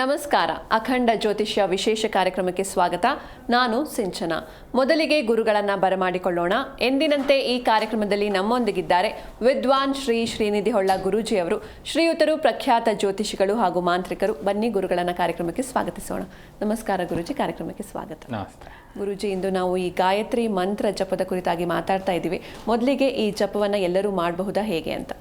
ನಮಸ್ಕಾರ. ಅಖಂಡ ಜ್ಯೋತಿಷ್ಯ ವಿಶೇಷ ಕಾರ್ಯಕ್ರಮಕ್ಕೆ ಸ್ವಾಗತ. ನಾನು ಸಿಂಚನ. ಮೊದಲಿಗೆ ಗುರುಗಳನ್ನ ಬರಮಾಡಿಕೊಳ್ಳೋಣ. ಎಂದಿನಂತೆ ಈ ಕಾರ್ಯಕ್ರಮದಲ್ಲಿ ನಮ್ಮೊಂದಿಗಿದ್ದಾರೆ ವಿದ್ವಾನ್ ಶ್ರೀ ಶ್ರೀನಿಧಿ ಹೊಳ್ಳ ಗುರೂಜಿಯವರು. ಶ್ರೀಯುತರು ಪ್ರಖ್ಯಾತ ಜ್ಯೋತಿಷಿಗಳು ಹಾಗೂ ಮಾಂತ್ರಿಕರು. ಬನ್ನಿ ಗುರುಗಳನ್ನ ಕಾರ್ಯಕ್ರಮಕ್ಕೆ ಸ್ವಾಗತಿಸೋಣ. ನಮಸ್ಕಾರ ಗುರುಜಿ ಕಾರ್ಯಕ್ರಮಕ್ಕೆ ಸ್ವಾಗತ. ಗುರುಜಿ ಇಂದು ನಾವು ಈ ಗಾಯತ್ರಿ ಮಂತ್ರ ಜಪದ ಕುರಿತಾಗಿ ಮಾತಾಡ್ತಾ ಇದ್ದೀವಿ. ಮೊದಲಿಗೆ ಈ ಜಪವನ್ನ ಎಲ್ಲರೂ ಮಾಡಬಹುದಾ ಹೇಗೆ ಅಂತ.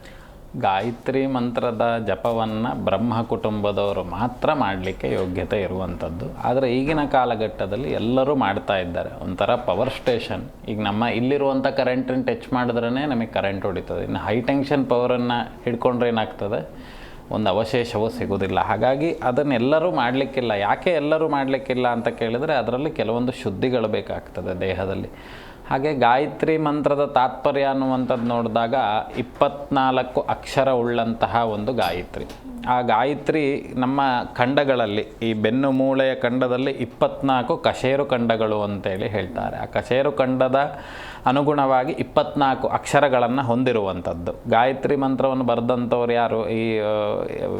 ಗಾಯತ್ರಿ ಮಂತ್ರದ ಜಪವನ್ನು ಬ್ರಹ್ಮ ಕುಟುಂಬದವರು ಮಾತ್ರ ಮಾಡಲಿಕ್ಕೆ ಯೋಗ್ಯತೆ ಇರುವಂಥದ್ದು. ಆದರೆ ಈಗಿನ ಕಾಲಘಟ್ಟದಲ್ಲಿ ಎಲ್ಲರೂ ಮಾಡ್ತಾ ಇದ್ದಾರೆ. ಒಂಥರ ಪವರ್ ಸ್ಟೇಷನ್ ಈಗ ನಮ್ಮ ಇಲ್ಲಿರುವಂಥ ಕರೆಂಟನ್ನು ಟಚ್ ಮಾಡಿದ್ರೇ ನಮಗೆ ಕರೆಂಟ್ ಹೊಡಿತದೆ. ಇನ್ನು ಹೈ ಟೆನ್ಷನ್ ಪವರನ್ನು ಹಿಡ್ಕೊಂಡ್ರೆ ಏನಾಗ್ತದೆ? ಒಂದು ಅವಶೇಷವೂ ಸಿಗೋದಿಲ್ಲ. ಹಾಗಾಗಿ ಅದನ್ನೆಲ್ಲರೂ ಮಾಡಲಿಕ್ಕಿಲ್ಲ. ಯಾಕೆ ಎಲ್ಲರೂ ಮಾಡಲಿಕ್ಕಿಲ್ಲ ಅಂತ ಕೇಳಿದರೆ, ಅದರಲ್ಲಿ ಕೆಲವೊಂದು ಶುದ್ಧಿಗಳು ಬೇಕಾಗ್ತದೆ ದೇಹದಲ್ಲಿ. ಹಾಗೆ ಗಾಯತ್ರಿ ಮಂತ್ರದ ತಾತ್ಪರ್ಯ ಅನ್ನುವಂಥದ್ದು ನೋಡಿದಾಗ ಇಪ್ಪತ್ನಾಲ್ಕು ಅಕ್ಷರ ಉಳ್ಳಂತಹ ಒಂದು ಗಾಯತ್ರಿ. ಆ ಗಾಯತ್ರಿ ನಮ್ಮ ಖಂಡಗಳಲ್ಲಿ, ಈ ಬೆನ್ನು ಮೂಳೆಯ ಖಂಡದಲ್ಲಿ ಇಪ್ಪತ್ನಾಲ್ಕು ಕಶೇರು ಖಂಡಗಳು ಅಂತೇಳಿ ಹೇಳ್ತಾರೆ. ಆ ಕಶೇರು ಖಂಡದ ಅನುಗುಣವಾಗಿ ಇಪ್ಪತ್ನಾಲ್ಕು ಅಕ್ಷರಗಳನ್ನು ಹೊಂದಿರುವಂಥದ್ದು. ಗಾಯತ್ರಿ ಮಂತ್ರವನ್ನು ಬರೆದಂಥವ್ರು ಯಾರು? ಈ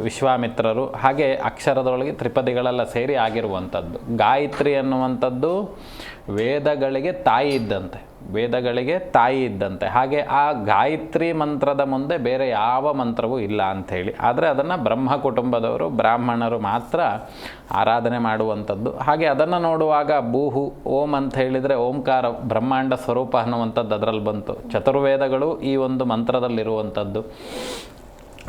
ವಿಶ್ವಾಮಿತ್ರರು. ಹಾಗೆ ಅಕ್ಷರದೊಳಗೆ ತ್ರಿಪದಿಗಳೆಲ್ಲ ಸೇರಿ ಆಗಿರುವಂಥದ್ದು. ಗಾಯತ್ರಿ ಅನ್ನುವಂಥದ್ದು ವೇದಗಳಿಗೆ ತಾಯಿ ಇದ್ದಂತೆ, ವೇದಗಳಿಗೆ ತಾಯಿ ಇದ್ದಂತೆ. ಹಾಗೆ ಆ ಗಾಯತ್ರಿ ಮಂತ್ರದ ಮುಂದೆ ಬೇರೆ ಯಾವ ಮಂತ್ರವೂ ಇಲ್ಲ ಅಂಥೇಳಿ. ಆದರೆ ಅದನ್ನು ಬ್ರಹ್ಮ ಕುಟುಂಬದವರು, ಬ್ರಾಹ್ಮಣರು ಮಾತ್ರ ಆರಾಧನೆ ಮಾಡುವಂಥದ್ದು. ಹಾಗೆ ಅದನ್ನು ನೋಡುವಾಗ ಭೂಹು, ಓಂ ಅಂತ ಹೇಳಿದರೆ ಓಂಕಾರ, ಬ್ರಹ್ಮಾಂಡ ಸ್ವರೂಪ ಅನ್ನುವಂಥದ್ದು ಅದರಲ್ಲಿ ಬಂತು. ಚತುರ್ವೇದಗಳು ಈ ಒಂದು ಮಂತ್ರದಲ್ಲಿರುವಂಥದ್ದು.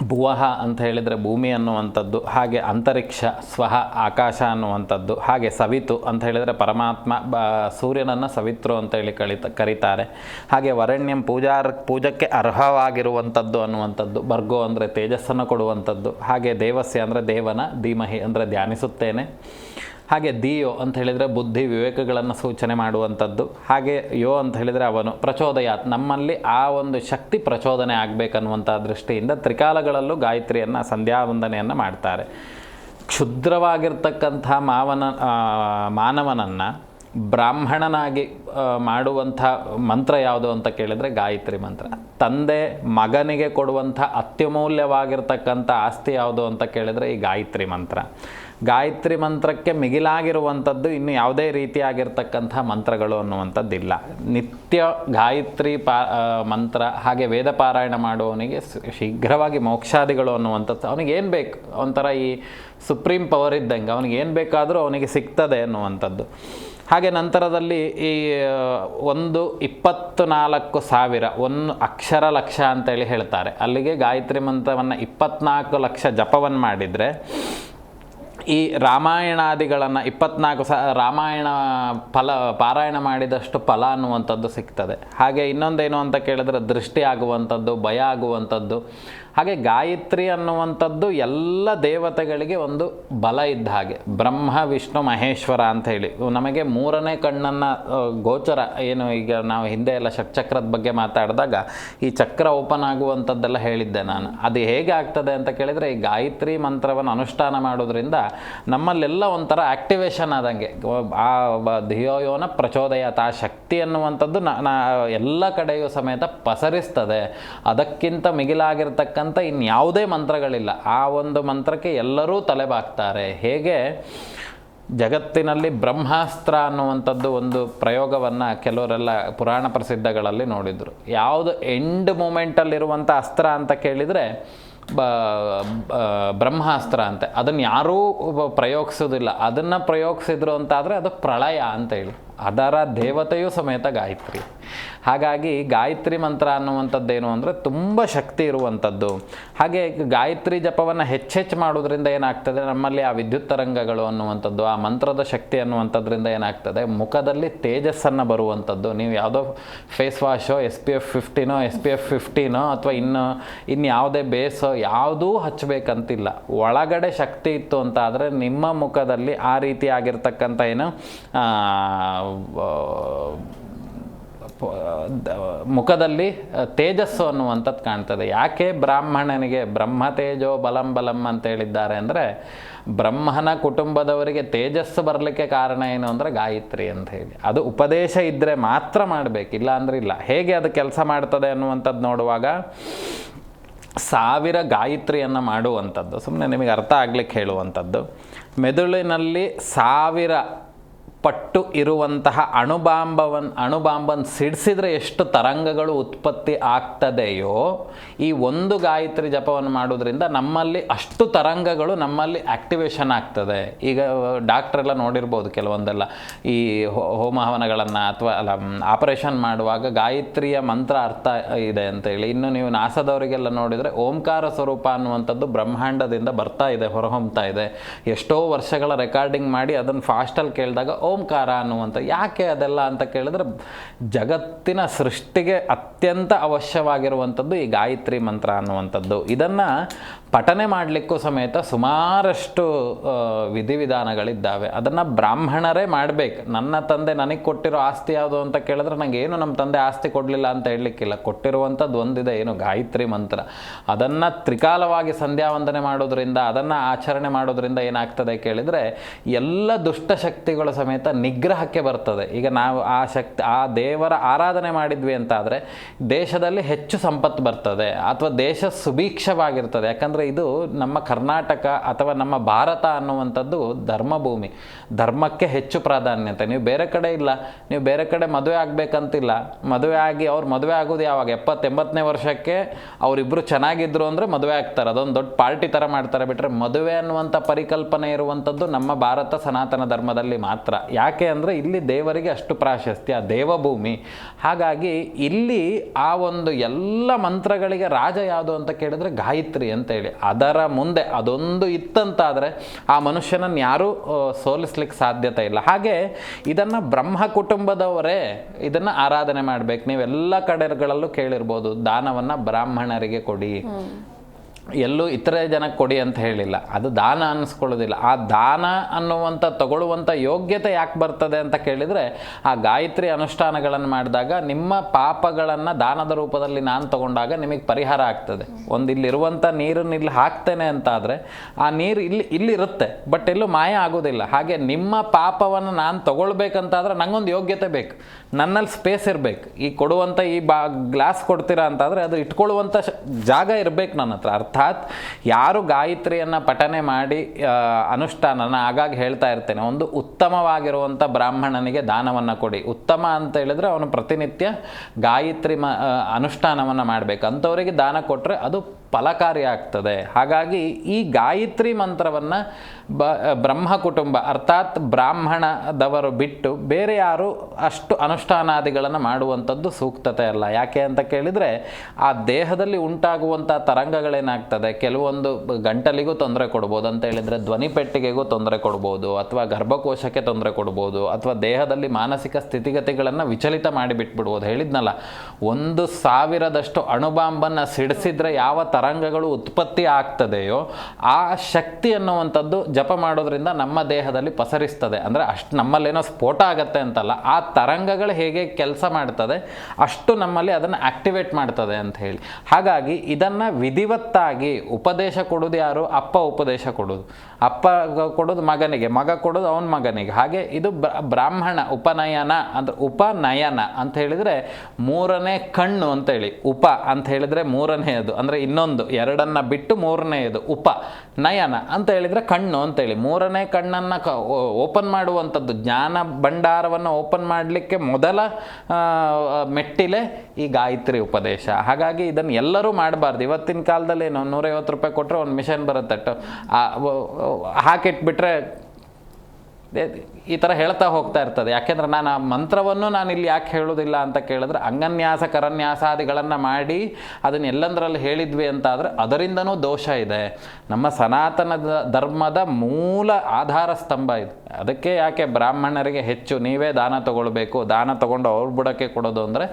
ಭುವಃ ಅಂತ ಹೇಳಿದರೆ ಭೂಮಿ ಅನ್ನುವಂಥದ್ದು, ಹಾಗೆ ಅಂತರಿಕ್ಷ, ಸ್ವಹ, ಆಕಾಶ ಅನ್ನುವಂಥದ್ದು, ಹಾಗೆ ಸವಿತು ಅಂತ ಹೇಳಿದರೆ ಪರಮಾತ್ಮ, ಬ, ಸೂರ್ಯನನ್ನು ಸವಿತ್ರು ಅಂತೇಳಿ ಕಳಿತ, ಕರೀತಾರೆ. ಹಾಗೆ ವರಣ್ಯಂ ಪೂಜಾರ್, ಪೂಜಕ್ಕೆ ಅರ್ಹವಾಗಿರುವಂಥದ್ದು ಅನ್ನುವಂಥದ್ದು ಬರ್ಗೋ ಅಂದರೆ ತೇಜಸ್ಸನ್ನು ಕೊಡುವಂಥದ್ದು, ಹಾಗೆ ದೇವಸ್ಯ ಅಂದರೆ ದೇವನ, ಧೀಮಹಿ ಅಂದರೆ ಧ್ಯಾನಿಸುತ್ತೇನೆ. ಹಾಗೆ ದಿಯೋ ಅಂತ ಹೇಳಿದರೆ ಬುದ್ಧಿ ವಿವೇಕಗಳನ್ನು ಸೂಚನೆ ಮಾಡುವಂಥದ್ದು. ಹಾಗೆ ಯೋ ಅಂತ ಹೇಳಿದರೆ ಅವನು ಪ್ರಚೋದಯಾತ್. ನಮ್ಮಲ್ಲಿ ಆ ಒಂದು ಶಕ್ತಿ ಪ್ರಚೋದನೆ ಆಗಬೇಕನ್ನುವಂಥ ದೃಷ್ಟಿಯಿಂದ ತ್ರಿಕಾಲಗಳಲ್ಲೂ ಗಾಯತ್ರಿಯನ್ನು, ಸಂಧ್ಯಾವಂದನೆಯನ್ನು ಮಾಡ್ತಾರೆ. ಕ್ಷುದ್ರವಾಗಿರ್ತಕ್ಕಂಥ ಮಾವನ ಮಾನವನನ್ನು ಬ್ರಾಹ್ಮಣನಾಗಿ ಮಾಡುವಂಥ ಮಂತ್ರ ಯಾವುದು ಅಂತ ಕೇಳಿದರೆ ಗಾಯತ್ರಿ ಮಂತ್ರ. ತಂದೆ ಮಗನಿಗೆ ಕೊಡುವಂಥ ಅತ್ಯಮೂಲ್ಯವಾಗಿರ್ತಕ್ಕಂಥ ಆಸ್ತಿ ಯಾವುದು ಅಂತ ಕೇಳಿದರೆ ಈ ಗಾಯತ್ರಿ ಮಂತ್ರ. ಗಾಯತ್ರಿ ಮಂತ್ರಕ್ಕೆ ಮಿಗಿಲಾಗಿರುವಂಥದ್ದು ಇನ್ನು ಯಾವುದೇ ರೀತಿಯಾಗಿರ್ತಕ್ಕಂಥ ಮಂತ್ರಗಳು ಅನ್ನುವಂಥದ್ದಿಲ್ಲ. ನಿತ್ಯ ಗಾಯತ್ರಿ ಪಾ ಮಂತ್ರ, ಹಾಗೆ ವೇದ ಪಾರಾಯಣ ಮಾಡುವವನಿಗೆ ಶೀಘ್ರವಾಗಿ ಮೋಕ್ಷಾದಿಗಳು ಅನ್ನುವಂಥದ್ದು. ಅವನಿಗೆ ಏನು ಬೇಕು? ಒಂಥರ ಈ ಸುಪ್ರೀಂ ಪವರ್ ಇದ್ದಂಗೆ ಅವನಿಗೆ ಏನು ಬೇಕಾದರೂ ಅವನಿಗೆ ಸಿಗ್ತದೆ ಅನ್ನುವಂಥದ್ದು. ಹಾಗೆ ನಂತರದಲ್ಲಿ ಈ ಒಂದು ಇಪ್ಪತ್ತು ನಾಲ್ಕು ಸಾವಿರ, ಒಂದು ಅಕ್ಷರ ಲಕ್ಷ ಅಂತೇಳಿ ಹೇಳ್ತಾರೆ. ಅಲ್ಲಿಗೆ ಗಾಯತ್ರಿ ಮಂತ್ರವನ್ನು ಇಪ್ಪತ್ನಾಲ್ಕು ಲಕ್ಷ ಜಪವನ್ನು ಮಾಡಿದರೆ ಈ ರಾಮಾಯಣಾದಿಗಳನ್ನು ಇಪ್ಪತ್ನಾಲ್ಕು ಸ, ರಾಮಾಯಣ ಫಲ, ಪಾರಾಯಣ ಮಾಡಿದಷ್ಟು ಫಲ ಅನ್ನುವಂಥದ್ದು ಸಿಗ್ತದೆ. ಹಾಗೆ ಇನ್ನೊಂದೇನು ಅಂತ ಕೇಳಿದ್ರೆ ದೃಷ್ಟಿ ಆಗುವಂಥದ್ದು, ಭಯ ಆಗುವಂಥದ್ದು, ಹಾಗೆ ಗಾಯತ್ರಿ ಅನ್ನುವಂಥದ್ದು ಎಲ್ಲ ದೇವತೆಗಳಿಗೆ ಒಂದು ಬಲ ಇದ್ದ ಹಾಗೆ. ಬ್ರಹ್ಮ, ವಿಷ್ಣು, ಮಹೇಶ್ವರ ಅಂತ ಹೇಳಿ. ನಮಗೆ ಮೂರನೇ ಕಣ್ಣನ್ನು ಗೋಚರ, ಏನು ಈಗ ನಾವು ಹಿಂದೆ ಎಲ್ಲ ಷಟ್ಚಕ್ರದ ಬಗ್ಗೆ ಮಾತಾಡಿದಾಗ ಈ ಚಕ್ರ ಓಪನ್ ಆಗುವಂಥದ್ದೆಲ್ಲ ಹೇಳಿದ್ದೆ ನಾನು. ಅದು ಹೇಗೆ ಆಗ್ತದೆ ಅಂತ ಕೇಳಿದರೆ ಈ ಗಾಯತ್ರಿ ಮಂತ್ರವನ್ನು ಅನುಷ್ಠಾನ ಮಾಡೋದ್ರಿಂದ ನಮ್ಮಲ್ಲೆಲ್ಲ ಒಂಥರ ಆಕ್ಟಿವೇಶನ್ ಆದಂಗೆ. ಆ ಧಿಯೋಯೋನ ಪ್ರಚೋದಯಾತ್, ಆ ಶಕ್ತಿ ಅನ್ನುವಂಥದ್ದು ನ ಎಲ್ಲ ಕಡೆಯೂ ಸಮೇತ ಪಸರಿಸ್ತದೆ. ಅದಕ್ಕಿಂತ ಮಿಗಿಲಾಗಿರ್ತಕ್ಕಂಥ ಇನ್ಯಾವುದೇ ಮಂತ್ರಗಳಿಲ್ಲ. ಆ ಒಂದು ಮಂತ್ರಕ್ಕೆ ಎಲ್ಲರೂ ತಲೆಬಾಗ್ತಾರೆ. ಹೇಗೆ? ಜಗತ್ತಿನಲ್ಲಿ ಬ್ರಹ್ಮಾಸ್ತ್ರ ಅನ್ನುವಂಥದ್ದು ಒಂದು ಪ್ರಯೋಗವನ್ನು ಕೆಲವರೆಲ್ಲ ಪುರಾಣ ಪ್ರಸಿದ್ಧಗಳಲ್ಲಿ ನೋಡಿದರು. ಯಾವುದು ಎಂಡ್ ಮೂಮೆಂಟಲ್ಲಿರುವಂಥ ಅಸ್ತ್ರ ಅಂತ ಕೇಳಿದರೆ ಬ್ರಹ್ಮಾಸ್ತ್ರ ಅಂತೆ. ಅದನ್ನು ಯಾರೂ ಪ್ರಯೋಗಿಸೋದಿಲ್ಲ. ಅದನ್ನು ಪ್ರಯೋಗಿಸಿದ್ರು ಅಂತಾದರೆ ಅದು ಪ್ರಳಯ ಅಂತ ಹೇಳಿ. ಅದರ ದೇವತೆಯೂ ಸಮೇತ ಗಾಯತ್ರಿ. ಹಾಗಾಗಿ ಗಾಯತ್ರಿ ಮಂತ್ರ ಅನ್ನುವಂಥದ್ದೇನು ಅಂದರೆ ತುಂಬ ಶಕ್ತಿ ಇರುವಂಥದ್ದು. ಹಾಗೆ ಗಾಯತ್ರಿ ಜಪವನ್ನು ಹೆಚ್ಚೆಚ್ಚು ಮಾಡೋದ್ರಿಂದ ಏನಾಗ್ತದೆ? ನಮ್ಮಲ್ಲಿ ಆ ವಿದ್ಯುತ್ ತರಂಗಗಳು ಅನ್ನುವಂಥದ್ದು, ಆ ಮಂತ್ರದ ಶಕ್ತಿ ಅನ್ನುವಂಥದ್ರಿಂದ ಏನಾಗ್ತದೆ? ಮುಖದಲ್ಲಿ ತೇಜಸ್ಸನ್ನು ಬರುವಂಥದ್ದು. ನೀವು ಯಾವುದೋ ಫೇಸ್ ವಾಶೋ ಎಸ್ ಪಿ ಎಫ್ ಫಿಫ್ಟಿನೋ ಎಸ್ ಪಿ ಎಫ್ ಫಿಫ್ಟಿನೋ ಅಥವಾ ಇನ್ನು, ಇನ್ಯಾವುದೇ ಬೇಸೋ ಯಾವುದೂ ಹಚ್ಚಬೇಕಂತಿಲ್ಲ. ಒಳಗಡೆ ಶಕ್ತಿ ಇತ್ತು ಅಂತ ಆದರೆ ನಿಮ್ಮ ಮುಖದಲ್ಲಿ ಆ ರೀತಿಯಾಗಿರ್ತಕ್ಕಂಥ ಏನು ಮುಖದಲ್ಲಿ ತೇಜಸ್ಸು ಅನ್ನುವಂಥದ್ದು ಕಾಣ್ತದೆ. ಯಾಕೆ ಬ್ರಾಹ್ಮಣನಿಗೆ ಬ್ರಹ್ಮ ತೇಜೋ ಬಲಂ ಬಲಂ ಅಂತ ಹೇಳಿದ್ದಾರೆ ಅಂದರೆ, ಬ್ರಹ್ಮನ ಕುಟುಂಬದವರಿಗೆ ತೇಜಸ್ಸು ಬರಲಿಕ್ಕೆ ಕಾರಣ ಏನು ಅಂದರೆ ಗಾಯತ್ರಿ ಅಂತ ಹೇಳಿ. ಅದು ಉಪದೇಶ ಇದ್ದರೆ ಮಾತ್ರ ಮಾಡಬೇಕು, ಇಲ್ಲ ಅಂದ್ರೆ ಇಲ್ಲ. ಹೇಗೆ ಅದು ಕೆಲಸ ಮಾಡ್ತದೆ ಅನ್ನುವಂಥದ್ದು ನೋಡುವಾಗ, ಸಾವಿರ ಗಾಯತ್ರಿಯನ್ನು ಮಾಡುವಂಥದ್ದು. ಸುಮ್ಮನೆ ನಿಮಗೆ ಅರ್ಥ ಆಗ್ಲಿಕ್ಕೆ ಹೇಳುವಂಥದ್ದು. ಮೆದುಳಿನಲ್ಲಿ ಸಾವಿರ ಪಟ್ಟು ಇರುವಂತಹ ಅಣುಬಾಂಬವನ್, ಅಣುಬಾಂಬನ್ ಸಿಡಿಸಿದರೆ ಎಷ್ಟು ತರಂಗಗಳು ಉತ್ಪತ್ತಿ ಆಗ್ತದೆಯೋ, ಈ ಒಂದು ಗಾಯತ್ರಿ ಜಪವನ್ನು ಮಾಡೋದ್ರಿಂದ ನಮ್ಮಲ್ಲಿ ಅಷ್ಟು ತರಂಗಗಳು ನಮ್ಮಲ್ಲಿ ಆ್ಯಕ್ಟಿವೇಶನ್ ಆಗ್ತದೆ. ಈಗ ಡಾಕ್ಟ್ರೆಲ್ಲ ನೋಡಿರ್ಬೋದು ಕೆಲವೊಂದೆಲ್ಲ. ಈ ಹೋಮ ಹವನಗಳನ್ನು ಅಥವಾ ಅಲ್ಲ ಆಪರೇಷನ್ ಮಾಡುವಾಗ ಗಾಯತ್ರಿಯ ಮಂತ್ರ ಅರ್ಥ ಇದೆ ಅಂತೇಳಿ ಇನ್ನು ನೀವು ನಾಸದವರಿಗೆಲ್ಲ ನೋಡಿದರೆ ಓಂಕಾರ ಸ್ವರೂಪ ಅನ್ನುವಂಥದ್ದು ಬ್ರಹ್ಮಾಂಡದಿಂದ ಬರ್ತಾ ಇದೆ, ಹೊರಹೊಮ್ತಾ ಇದೆ. ಎಷ್ಟೋ ವರ್ಷಗಳ ರೆಕಾರ್ಡಿಂಗ್ ಮಾಡಿ ಅದನ್ನು ಫಾಸ್ಟಲ್ಲಿ ಕೇಳಿದಾಗ ಓಂಕಾರ ಅನ್ನುವಂಥ, ಯಾಕೆ ಅದೆಲ್ಲ ಅಂತ ಕೇಳಿದ್ರೆ, ಜಗತ್ತಿನ ಸೃಷ್ಟಿಗೆ ಅತ್ಯಂತ ಅವಶ್ಯವಾಗಿರುವಂಥದ್ದು ಈ ಗಾಯತ್ರಿ ಮಂತ್ರ ಅನ್ನುವಂಥದ್ದು. ಇದನ್ನು ಪಠನೆ ಮಾಡಲಿಕ್ಕೂ ಸಮೇತ ಸುಮಾರಷ್ಟು ವಿಧಿವಿಧಾನಗಳಿದ್ದಾವೆ. ಅದನ್ನು ಬ್ರಾಹ್ಮಣರೇ ಮಾಡಬೇಕು. ನನ್ನ ತಂದೆ ನನಗೆ ಕೊಟ್ಟಿರೋ ಆಸ್ತಿ ಯಾವುದು ಅಂತ ಕೇಳಿದ್ರೆ ನನಗೆ ಏನು ನಮ್ಮ ತಂದೆ ಆಸ್ತಿ ಕೊಡಲಿಲ್ಲ ಅಂತ ಹೇಳಲಿಕ್ಕಿಲ್ಲ. ಕೊಟ್ಟಿರುವಂಥದ್ದು ಒಂದಿದೆ, ಏನು ಗಾಯತ್ರಿ ಮಂತ್ರ. ಅದನ್ನು ತ್ರಿಕಾಲವಾಗಿ ಸಂಧ್ಯಾ ವಂದನೆ ಮಾಡೋದ್ರಿಂದ, ಅದನ್ನು ಆಚರಣೆ ಮಾಡೋದ್ರಿಂದ ಏನಾಗ್ತದೆ ಕೇಳಿದರೆ, ಎಲ್ಲ ದುಷ್ಟಶಕ್ತಿಗಳ ಸಮೇತ ನಿಗ್ರಹಕ್ಕೆ ಬರ್ತದೆ. ಈಗ ನಾವು ಆ ಶಕ್ತಿ, ಆ ದೇವರ ಆರಾಧನೆ ಮಾಡಿದ್ವಿ ಅಂತಾದರೆ, ದೇಶದಲ್ಲಿ ಹೆಚ್ಚು ಸಂಪತ್ತು ಬರ್ತದೆ, ಅಥವಾ ದೇಶ ಸುಭೀಕ್ಷವಾಗಿರ್ತದೆ. ಯಾಕಂದರೆ ಇದು ನಮ್ಮ ಕರ್ನಾಟಕ ಅಥವಾ ನಮ್ಮ ಭಾರತ ಅನ್ನುವಂಥದ್ದು ಧರ್ಮಭೂಮಿ. ಧರ್ಮಕ್ಕೆ ಹೆಚ್ಚು ಪ್ರಾಧಾನ್ಯತೆ ನೀವು ಬೇರೆ ಕಡೆ ಇಲ್ಲ. ನೀವು ಬೇರೆ ಕಡೆ ಮದುವೆ ಆಗಬೇಕಂತಿಲ್ಲ. ಮದುವೆ ಆಗಿ ಅವ್ರು ಮದುವೆ ಆಗೋದು ಯಾವಾಗ? ಎಪ್ಪತ್ತೆಂಬತ್ತನೇ ವರ್ಷಕ್ಕೆ ಅವರಿಬ್ಬರು ಚೆನ್ನಾಗಿದ್ರು ಅಂದರೆ ಮದುವೆ ಆಗ್ತಾರೆ. ಅದೊಂದು ದೊಡ್ಡ ಪಾರ್ಟಿ ಥರ ಮಾಡ್ತಾರೆ. ಬಿಟ್ಟರೆ ಮದುವೆ ಅನ್ನುವಂಥ ಪರಿಕಲ್ಪನೆ ಇರುವಂಥದ್ದು ನಮ್ಮ ಭಾರತ ಸನಾತನ ಧರ್ಮದಲ್ಲಿ ಮಾತ್ರ. ಯಾಕೆ ಅಂದರೆ ಇಲ್ಲಿ ದೇವರಿಗೆ ಅಷ್ಟು ಪ್ರಾಶಸ್ತ್ಯ ದೇವಭೂಮಿ. ಹಾಗಾಗಿ ಇಲ್ಲಿ ಆ ಒಂದು ಎಲ್ಲ ಮಂತ್ರಗಳಿಗೆ ರಾಜ ಯಾವುದು ಅಂತ ಕೇಳಿದ್ರೆ ಗಾಯತ್ರಿ ಅಂತ ಹೇಳಿ ಅದರ ಮುಂದೆ ಅದೊಂದು ಇತ್ತಂತಾದರೆ ಆ ಮನುಷ್ಯನನ್ನು ಯಾರೂ ಆ, ಸೋಲಿಸ್ಲಿಕ್ಕೆ ಸಾಧ್ಯತೆ ಇಲ್ಲ. ಹಾಗೆ ಇದನ್ನು ಬ್ರಹ್ಮ ಕುಟುಂಬದವರೇ ಇದನ್ನು ಆರಾಧನೆ ಮಾಡಬೇಕು. ನೀವೆಲ್ಲ ಕಡೆಗಳಲ್ಲೂ ಕೇಳಿರ್ಬೋದು, ದಾನವನ್ನು ಬ್ರಾಹ್ಮಣರಿಗೆ ಕೊಡಿ. ಎಲ್ಲೂ ಇತರೆ ಜನಕ್ಕೆ ಕೊಡಿ ಅಂತ ಹೇಳಿಲ್ಲ. ಅದು ದಾನ ಅನ್ನಿಸ್ಕೊಳ್ಳೋದಿಲ್ಲ ಆ ದಾನ ಅನ್ನುವಂಥ, ತಗೊಳ್ಳುವಂಥ ಯೋಗ್ಯತೆ ಯಾಕೆ ಬರ್ತದೆ ಅಂತ ಕೇಳಿದರೆ, ಆ ಗಾಯತ್ರಿ ಅನುಷ್ಠಾನಗಳನ್ನು ಮಾಡಿದಾಗ ನಿಮ್ಮ ಪಾಪಗಳನ್ನು ದಾನದ ರೂಪದಲ್ಲಿ ನಾನು ತಗೊಂಡಾಗ ನಿಮಗೆ ಪರಿಹಾರ ಆಗ್ತದೆ. ಒಂದು ಇಲ್ಲಿರುವಂಥ ನೀರನ್ನು ಇಲ್ಲಿ ಹಾಕ್ತೇನೆ ಅಂತಾದರೆ, ಆ ನೀರು ಇಲ್ಲಿ ಇಲ್ಲಿರುತ್ತೆ ಬಟ್ ಎಲ್ಲೂ ಮಾಯ ಆಗೋದಿಲ್ಲ. ಹಾಗೆ ನಿಮ್ಮ ಪಾಪವನ್ನು ನಾನು ತಗೊಳ್ಬೇಕಂತಾದ್ರೆ ನನಗೊಂದು ಯೋಗ್ಯತೆ ಬೇಕು. ನನ್ನಲ್ಲಿ ಸ್ಪೇಸ್ ಇರಬೇಕು. ಈ ಕೊಡುವಂಥ ಈ ಬಾ, ಗ್ಲಾಸ್ ಕೊಡ್ತೀರಾ ಅಂತಾದರೆ ಅದು ಇಟ್ಕೊಳ್ಳುವಂಥ ಜಾಗ ಇರಬೇಕು ನನ್ನ ಹತ್ರ. ಅರ್ಥಾತ್ ಯಾರು ಗಾಯತ್ರಿಯನ್ನು ಪಠನೆ ಮಾಡಿ ಅನುಷ್ಠಾನನ ಆಗಾಗ ಹೇಳ್ತಾ ಇರ್ತೇನೆ. ಒಂದು ಉತ್ತಮವಾಗಿರುವಂಥ ಬ್ರಾಹ್ಮಣನಿಗೆ ದಾನವನ್ನು ಕೊಡಿ. ಉತ್ತಮ ಅಂತ ಹೇಳಿದ್ರೆ ಅವನು ಪ್ರತಿನಿತ್ಯ ಗಾಯತ್ರಿ ಮ ಅನುಷ್ಠಾನವನ್ನು ಮಾಡಬೇಕು. ಅಂಥವರಿಗೆ ದಾನ ಕೊಟ್ಟರೆ ಅದು ಫಲಕಾರಿ ಆಗ್ತದೆ. ಹಾಗಾಗಿ ಈ ಗಾಯತ್ರಿ ಮಂತ್ರವನ್ನು ಬ, ಬ್ರಹ್ಮ ಕುಟುಂಬ ಅರ್ಥಾತ್ ಬ್ರಾಹ್ಮಣದವರು ಬಿಟ್ಟು ಬೇರೆ ಯಾರು ಅಷ್ಟು ಅನುಷ್ಠಾನಾದಿಗಳನ್ನು ಮಾಡುವಂಥದ್ದು ಸೂಕ್ತತೆ ಅಲ್ಲ. ಯಾಕೆ ಅಂತ ಕೇಳಿದರೆ ಆ ದೇಹದಲ್ಲಿ ಉಂಟಾಗುವಂಥ ತರಂಗಗಳೇನಾಗ್ತದೆ? ಕೆಲವೊಂದು ಗಂಟಲಿಗೂ ತೊಂದರೆ ಕೊಡ್ಬೋದು ಅಂತ ಹೇಳಿದರೆ ಧ್ವನಿಪೆಟ್ಟಿಗೆಗೂ ತೊಂದರೆ ಕೊಡ್ಬೋದು ಅಥವಾ ಗರ್ಭಕೋಶಕ್ಕೆ ತೊಂದರೆ ಕೊಡ್ಬೋದು ಅಥವಾ ದೇಹದಲ್ಲಿ ಮಾನಸಿಕ ಸ್ಥಿತಿಗತಿಗಳನ್ನು ವಿಚಲಿತ ಮಾಡಿಬಿಟ್ಬಿಡ್ಬೋದು. ಹೇಳಿದ್ನಲ್ಲ, ಒಂದು ಸಾವಿರದಷ್ಟು ಅಣುಬಾಂಬನ್ನು ಸಿಡಿಸಿದ್ರೆ ಯಾವ ತರಂಗಗಳು ಉತ್ಪತ್ತಿ ಆಗ್ತದೆಯೋ ಆ ಶಕ್ತಿ ಅನ್ನುವಂಥದ್ದು ಜಪ ಮಾಡೋದ್ರಿಂದ ನಮ್ಮ ದೇಹದಲ್ಲಿ ಪಸರಿಸ್ತದೆ. ಅಂದರೆ ಅಷ್ಟು ನಮ್ಮಲ್ಲೇನೋ ಸ್ಫೋಟ ಆಗತ್ತೆ ಅಂತಲ್ಲ, ಆ ತರಂಗಗಳು ಹೇಗೆ ಕೆಲಸ ಮಾಡ್ತದೆ ಅಷ್ಟು ನಮ್ಮಲ್ಲಿ ಅದನ್ನು ಆಕ್ಟಿವೇಟ್ ಮಾಡ್ತದೆ ಅಂತ ಹೇಳಿ. ಹಾಗಾಗಿ ಇದನ್ನು ವಿಧಿವತ್ತಾಗಿ ಉಪದೇಶ ಕೊಡೋದು ಯಾರು? ಅಪ್ಪ ಉಪದೇಶ ಕೊಡೋದು. ಅಪ್ಪ ಕೊಡೋದು ಮಗನಿಗೆ, ಮಗ ಕೊಡೋದು ಅವನ ಮಗನಿಗೆ. ಹಾಗೆ ಇದು ಬ್ರ- ಬ್ರಾಹ್ಮಣ ಉಪನಯನ, ಅಂದರೆ ಉಪನಯನ ಅಂತ ಹೇಳಿದರೆ ಮೂರನೇ ಕಣ್ಣು ಅಂತೇಳಿ ಉಪ ಅಂತ ಹೇಳಿದರೆ ಮೂರನೆಯದು. ಅಂದರೆ ಇನ್ನೊಂದು ಎರಡನ್ನ ಬಿಟ್ಟು ಮೂರನೆಯದು ಉಪ, ನಯನ ಅಂತ ಹೇಳಿದರೆ ಕಣ್ಣು ಅಂತೇಳಿ ಮೂರನೇ ಕಣ್ಣನ್ನು ಕ ಓಪನ್ ಮಾಡುವಂಥದ್ದು, ಜ್ಞಾನ ಭಂಡಾರವನ್ನು ಓಪನ್ ಮಾಡಲಿಕ್ಕೆ ಮೊದಲ ಮೆಟ್ಟಿಲೆ ಈ ಗಾಯತ್ರಿ ಉಪದೇಶ. ಹಾಗಾಗಿ ಇದನ್ನು ಎಲ್ಲರೂ ಮಾಡಬಾರ್ದು. ಇವತ್ತಿನ ಕಾಲದಲ್ಲಿ ಏನು ನೂರೈವತ್ತು ರೂಪಾಯಿ ಕೊಟ್ಟರೆ ಒಂದು ಮಿಷನ್ ಬರುತ್ತೆ. ಹಾಕಿಟ್ಬಿಟ್ರೆ ಈ ಥರ ಹೇಳ್ತಾ ಹೋಗ್ತಾ ಇರ್ತದೆ. ಯಾಕೆಂದ್ರೆ ನಾನು ಆ ಮಂತ್ರವನ್ನು ನಾನು ಇಲ್ಲಿ ಯಾಕೆ ಹೇಳೋದಿಲ್ಲ ಅಂತ ಕೇಳಿದ್ರೆ ಅಂಗನ್ಯಾಸ, ಕರನ್ಯಾಸಾದಿಗಳನ್ನು ಮಾಡಿ ಅದನ್ನ ಎಲ್ಲಂದರಲ್ಲಿ ಹೇಳಿದ್ವಿ ಅಂತ ಆದರೆ ಅದರಿಂದನೂ ದೋಷ ಇದೆ. ನಮ್ಮ ಸನಾತನ ಧರ್ಮದ ಮೂಲ ಆಧಾರ ಸ್ತಂಭ ಇದು. ಅದಕ್ಕೆ ಯಾಕೆ ಬ್ರಾಹ್ಮಣರಿಗೆ ಹೆಚ್ಚು ನೀವೇ ದಾನ ತಗೊಳ್ಬೇಕು? ದಾನ ತಗೊಂಡು ಅವ್ರ ಬುಡಕ್ಕೆ ಕೊಡೋದು ಅಂದರೆ